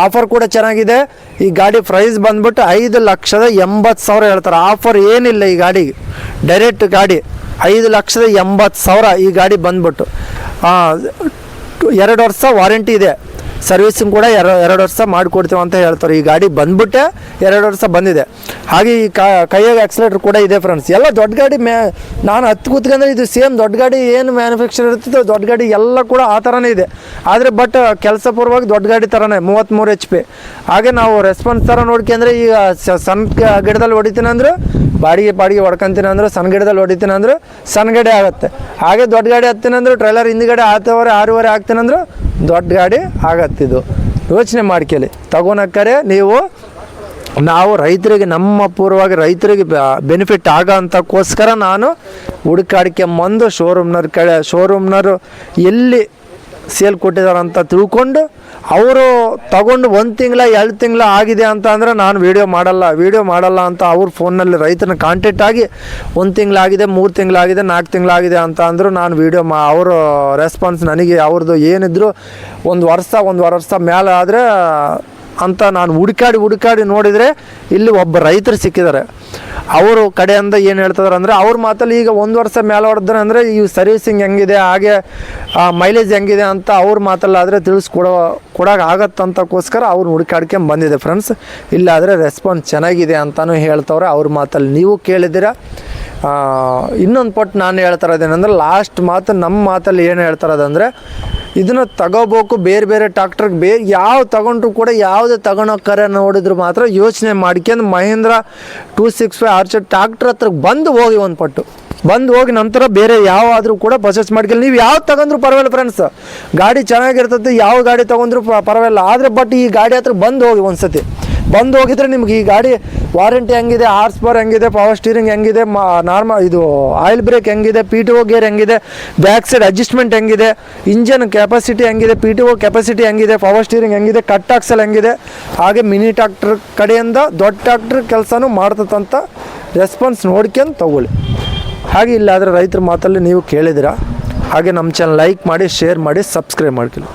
ಆಫರ್ ಕೂಡ ಚೆನ್ನಾಗಿದೆ. ಈ ಗಾಡಿ ಪ್ರೈಸ್ ಬಂದ್ಬಿಟ್ಟು ಐದು ಲಕ್ಷದ ಎಂಬತ್ತು ಸಾವಿರ ಹೇಳ್ತಾರೆ. ಆಫರ್ ಏನಿಲ್ಲ ಈ ಗಾಡಿಗೆ. ಡೈರೆಕ್ಟ್ ಗಾಡಿ ಐದು ಲಕ್ಷದ ಎಂಬತ್ತು ಸಾವಿರ ಈ ಗಾಡಿ ಬಂದ್ಬಿಟ್ಟು. ಎರಡು ವರ್ಷ ವಾರಂಟಿ ಇದೆ. ಸರ್ವಿಸಿಂಗ್ ಕೂಡ ಎರಡು ಎರಡು ವರ್ಷ ಮಾಡಿಕೊಡ್ತೀವಿ ಅಂತ ಹೇಳ್ತಾರೆ. ಈ ಗಾಡಿ ಬಂದ್ಬಿಟ್ಟೆ ಎರಡು ವರ್ಷ ಬಂದಿದೆ. ಹಾಗೆ ಈ ಕೈಯಾಗ ಆಕ್ಸಿಲೇಟರ್ ಕೂಡ ಇದೆ ಫ್ರೆಂಡ್ಸ್ ಎಲ್ಲ ದೊಡ್ಡ ಗಾಡಿ ಮ್ಯಾ ನಾನು ಹತ್ತು ಕೂತ್ಕೊಂಡ್ರೆ ಇದು ಸೇಮ್ ದೊಡ್ಡ ಗಾಡಿ ಏನು ಮ್ಯಾನುಫ್ಯಾಕ್ಚರ್ ಇರ್ತದೆ ದೊಡ್ಡ ಗಾಡಿ ಎಲ್ಲ ಕೂಡ ಆ ಥರನೇ ಇದೆ. ಆದರೆ ಬಟ್ ಕೆಲಸ ಪೂರ್ವವಾಗಿ ದೊಡ್ಡ ಗಾಡಿ ಥರನೇ ಮೂವತ್ತ್ಮೂರು ಎಚ್ ಪಿ ಹಾಗೆ ನಾವು ರೆಸ್ಪಾನ್ಸ್ ಥರ ನೋಡ್ಕೊಂಡ್ರೆ ಈಗ ಸಣ್ಣ ಗಿಡದಲ್ಲಿ ಹೊಡಿತೀನಿ ಅಂದ್ರೆ ಬಾಡಿಗೆ ಬಾಡಿಗೆ ಹೊಡ್ಕೊಂತೀನಿ ಅಂದ್ರೆ ಸಣ್ಣ ಗಿಡದಲ್ಲಿ ಹೊಡಿತೀನಿ ಅಂದ್ರೆ ಸಣ್ಣ ಗಾಡಿ ಆಗುತ್ತೆ. ಹಾಗೆ ದೊಡ್ಡ ಗಾಡಿ ಹತ್ತಿನಂದ್ರೆ ಟ್ರೈಲರ್ ಹಿಂದ್ಗಡೆ ಆತವರೆ ಆರೂವರೆ ಹಾಕ್ತೀನಿ ಅಂದ್ರೆ ದೊಡ್ಡ ಗಾಡಿ ಆಗತ್ತಿದ್ದು. ಯೋಚನೆ ಮಾಡ್ಕೊಳ್ಳಿ ತಗೊಳಕ್ಕರೆ ನೀವು ನಾವು ರೈತರಿಗೆ, ನಮ್ಮ ಪೂರ್ವವಾಗಿ ರೈತರಿಗೆ ಬೆನಿಫಿಟ್ ಆಗೋ ಅಂತಕ್ಕೋಸ್ಕರ ನಾನು ಹುಡುಕಾಡಿಕೆ ಬಂದು ಶೋರೂಮ್ನವ್ರ ಕಡೆ ಶೋರೂಮ್ನವರು ಎಲ್ಲಿ ಸೇಲ್ ಕೊಟ್ಟಿದ್ದಾರೆ ಅಂತ ತಿಳ್ಕೊಂಡು ಅವರು ತಗೊಂಡು ಒಂದು ತಿಂಗಳ, ಎರಡು ತಿಂಗಳ ಆಗಿದೆ ಅಂತ ನಾನು ವೀಡಿಯೋ ಮಾಡಲ್ಲ ವೀಡಿಯೋ ಮಾಡಲ್ಲ ಅಂತ ಅವ್ರ ಫೋನಲ್ಲಿ ರೈತನ ಕಾಂಟ್ಯಾಕ್ಟ್ ಆಗಿ ಒಂದು ತಿಂಗಳಾಗಿದೆ ಮೂರು ತಿಂಗಳಾಗಿದೆ ನಾಲ್ಕು ತಿಂಗಳಾಗಿದೆ ಅಂತ ಅಂದರು ನಾನು ವೀಡಿಯೋ ಮಾ ಅವರು ರೆಸ್ಪಾನ್ಸ್ ನನಗೆ ಅವ್ರದ್ದು ಏನಿದ್ರು ಒಂದು ವರ್ಷ ಒಂದು ವರ್ಷ ಮೇಲೆ ಆದರೆ ಅಂತ ನಾನು ಹುಡುಕಾಡಿ ಹುಡುಕಾಡಿ ನೋಡಿದರೆ ಇಲ್ಲಿ ಒಬ್ಬ ರೈತರು ಸಿಕ್ಕಿದ್ದಾರೆ. ಅವರು ಕಡೆಯಿಂದ ಏನು ಹೇಳ್ತಿದಾರೆ ಅಂದರೆ ಅವ್ರ ಮಾತಲ್ಲಿ ಈಗ ಒಂದು ವರ್ಷ ಮೇಲೆ ಹೊಡೆದ್ರೆ ಅಂದರೆ ಈ ಸರ್ವಿಸಿಂಗ್ ಹೆಂಗಿದೆ, ಹಾಗೆ ಮೈಲೇಜ್ ಹೆಂಗಿದೆ ಅಂತ ಅವ್ರ ಮಾತಲ್ಲಾದರೆ ತಿಳಿಸ್ಕೊಡೋ ಕೊಡೋಕೆ ಆಗತ್ತಂತಕ್ಕೋಸ್ಕರ ಅವ್ರು ಹುಡುಕಾಡ್ಕೊಂಡ್ ಬಂದಿದೆ ಫ್ರೆಂಡ್ಸ್ ಇಲ್ಲಾದರೆ ರೆಸ್ಪಾನ್ಸ್ ಚೆನ್ನಾಗಿದೆ ಅಂತಲೂ ಹೇಳ್ತವ್ರೆ ಅವ್ರ ಮಾತಲ್ಲಿ. ನೀವು ಕೇಳಿದ್ದೀರ? ಇನ್ನೊಂದು ಪಟ್ಟು ನಾನು ಹೇಳ್ತಾ ಇರೋದೇನೆಂದ್ರೆ ಲಾಸ್ಟ್ ಮಾತು ನಮ್ಮ ಮಾತಲ್ಲಿ ಏನು ಹೇಳ್ತಾ ಇರೋದಂದರೆ ಇದನ್ನು ತಗೋಬೇಕು, ಬೇರೆ ಬೇರೆ ಟ್ರಾಕ್ಟರ್ಗೆ ಬೇ, ಯಾವ ತಗೊಂಡ್ರು ಕೂಡ ಯಾವುದೇ ತಗೊಳಕ್ಕಾರೆ ನೋಡಿದ್ರು ಮಾತ್ರ ಯೋಚನೆ ಮಾಡ್ಕೊಂಡು Mahindra two six five orchard tractor ಹತ್ರ ಬಂದು ಹೋಗಿ ಒಂದು ಪಟ್ಟು. ಬಂದು ಹೋಗಿ ನಂತರ ಬೇರೆ ಯಾವಾದರೂ ಕೂಡ ಪರ್ಚೇಸ್ ಮಾಡ್ಕೊಳ್ಳಿ ನೀವು ಯಾವ್ದು ತಗೊಂಡ್ರು ಪರವಾಗಿಲ್ಲ ಫ್ರೆಂಡ್ಸ್ ಗಾಡಿ ಚೆನ್ನಾಗಿರ್ತದೆ, ಯಾವ ಗಾಡಿ ತಗೊಂಡ್ರು ಪರವಾಗಿಲ್ಲ. ಆದರೆ ಬಟ್ ಈ ಗಾಡಿ ಹತ್ರ ಬಂದು ಹೋಗಿ ಒಂದ್ಸತಿ. ಬಂದು ಹೋಗಿದ್ರೆ ನಿಮ್ಗೆ ಈ ಗಾಡಿ ವಾರಂಟಿ ಹೆಂಗಿದೆ ಹಾರ್ಸ್ ಪವರ್ ಹೆಂಗಿದೆ ಪವರ್ ಸ್ಟೀರಿಂಗ್ ಹೆಂಗಿದೆ ನಾರ್ಮಲ್ ಇದು ಆಯಿಲ್ ಬ್ರೇಕ್ ಹೆಂಗಿದೆ ಪಿ ಟಿ ಓ ಗೇರ್ ಹೆಂಗಿದೆ ಬ್ಯಾಕ್ ಸೈಡ್ ಅಡ್ಜಸ್ಟ್ಮೆಂಟ್ ಹೆಂಗಿದೆ ಇಂಜನ್ ಕೆಪಾಸಿಟಿ ಹೆಂಗಿದೆ ಪಿ ಟಿ ಓ ಕೆಪಾಸಿಟಿ ಹೆಂಗಿದೆ ಪವರ್ ಸ್ಟೀರಿಂಗ್ ಹೆಂಗಿದೆ ಕಟ್ ಆಕ್ಸಲ್ ಹೆಂಗಿದೆ, ಹಾಗೆ ಮಿನಿ ಟ್ರಾಕ್ಟರ್ ಕಡೆಯಿಂದ ದೊಡ್ಡ ಟ್ರಾಕ್ಟರ್ ಕೆಲಸನೂ ಮಾಡ್ತದಂತ ರೆಸ್ಪಾನ್ಸ್ ನೋಡ್ಕೊಂಡು ತಗೊಳ್ಳಿ. ಹಾಗೆ ಇಲ್ಲಾದರೆ ರೈತರ ಮಾತಲ್ಲಿ ನೀವು ಕೇಳಿದಿರ, ಹಾಗೆ ನಮ್ಮ ಚಾನಲ್ ಲೈಕ್ ಮಾಡಿ ಶೇರ್ ಮಾಡಿ ಸಬ್ಸ್ಕ್ರೈಬ್ ಮಾಡ್ಕೊಳ್ಳಿ.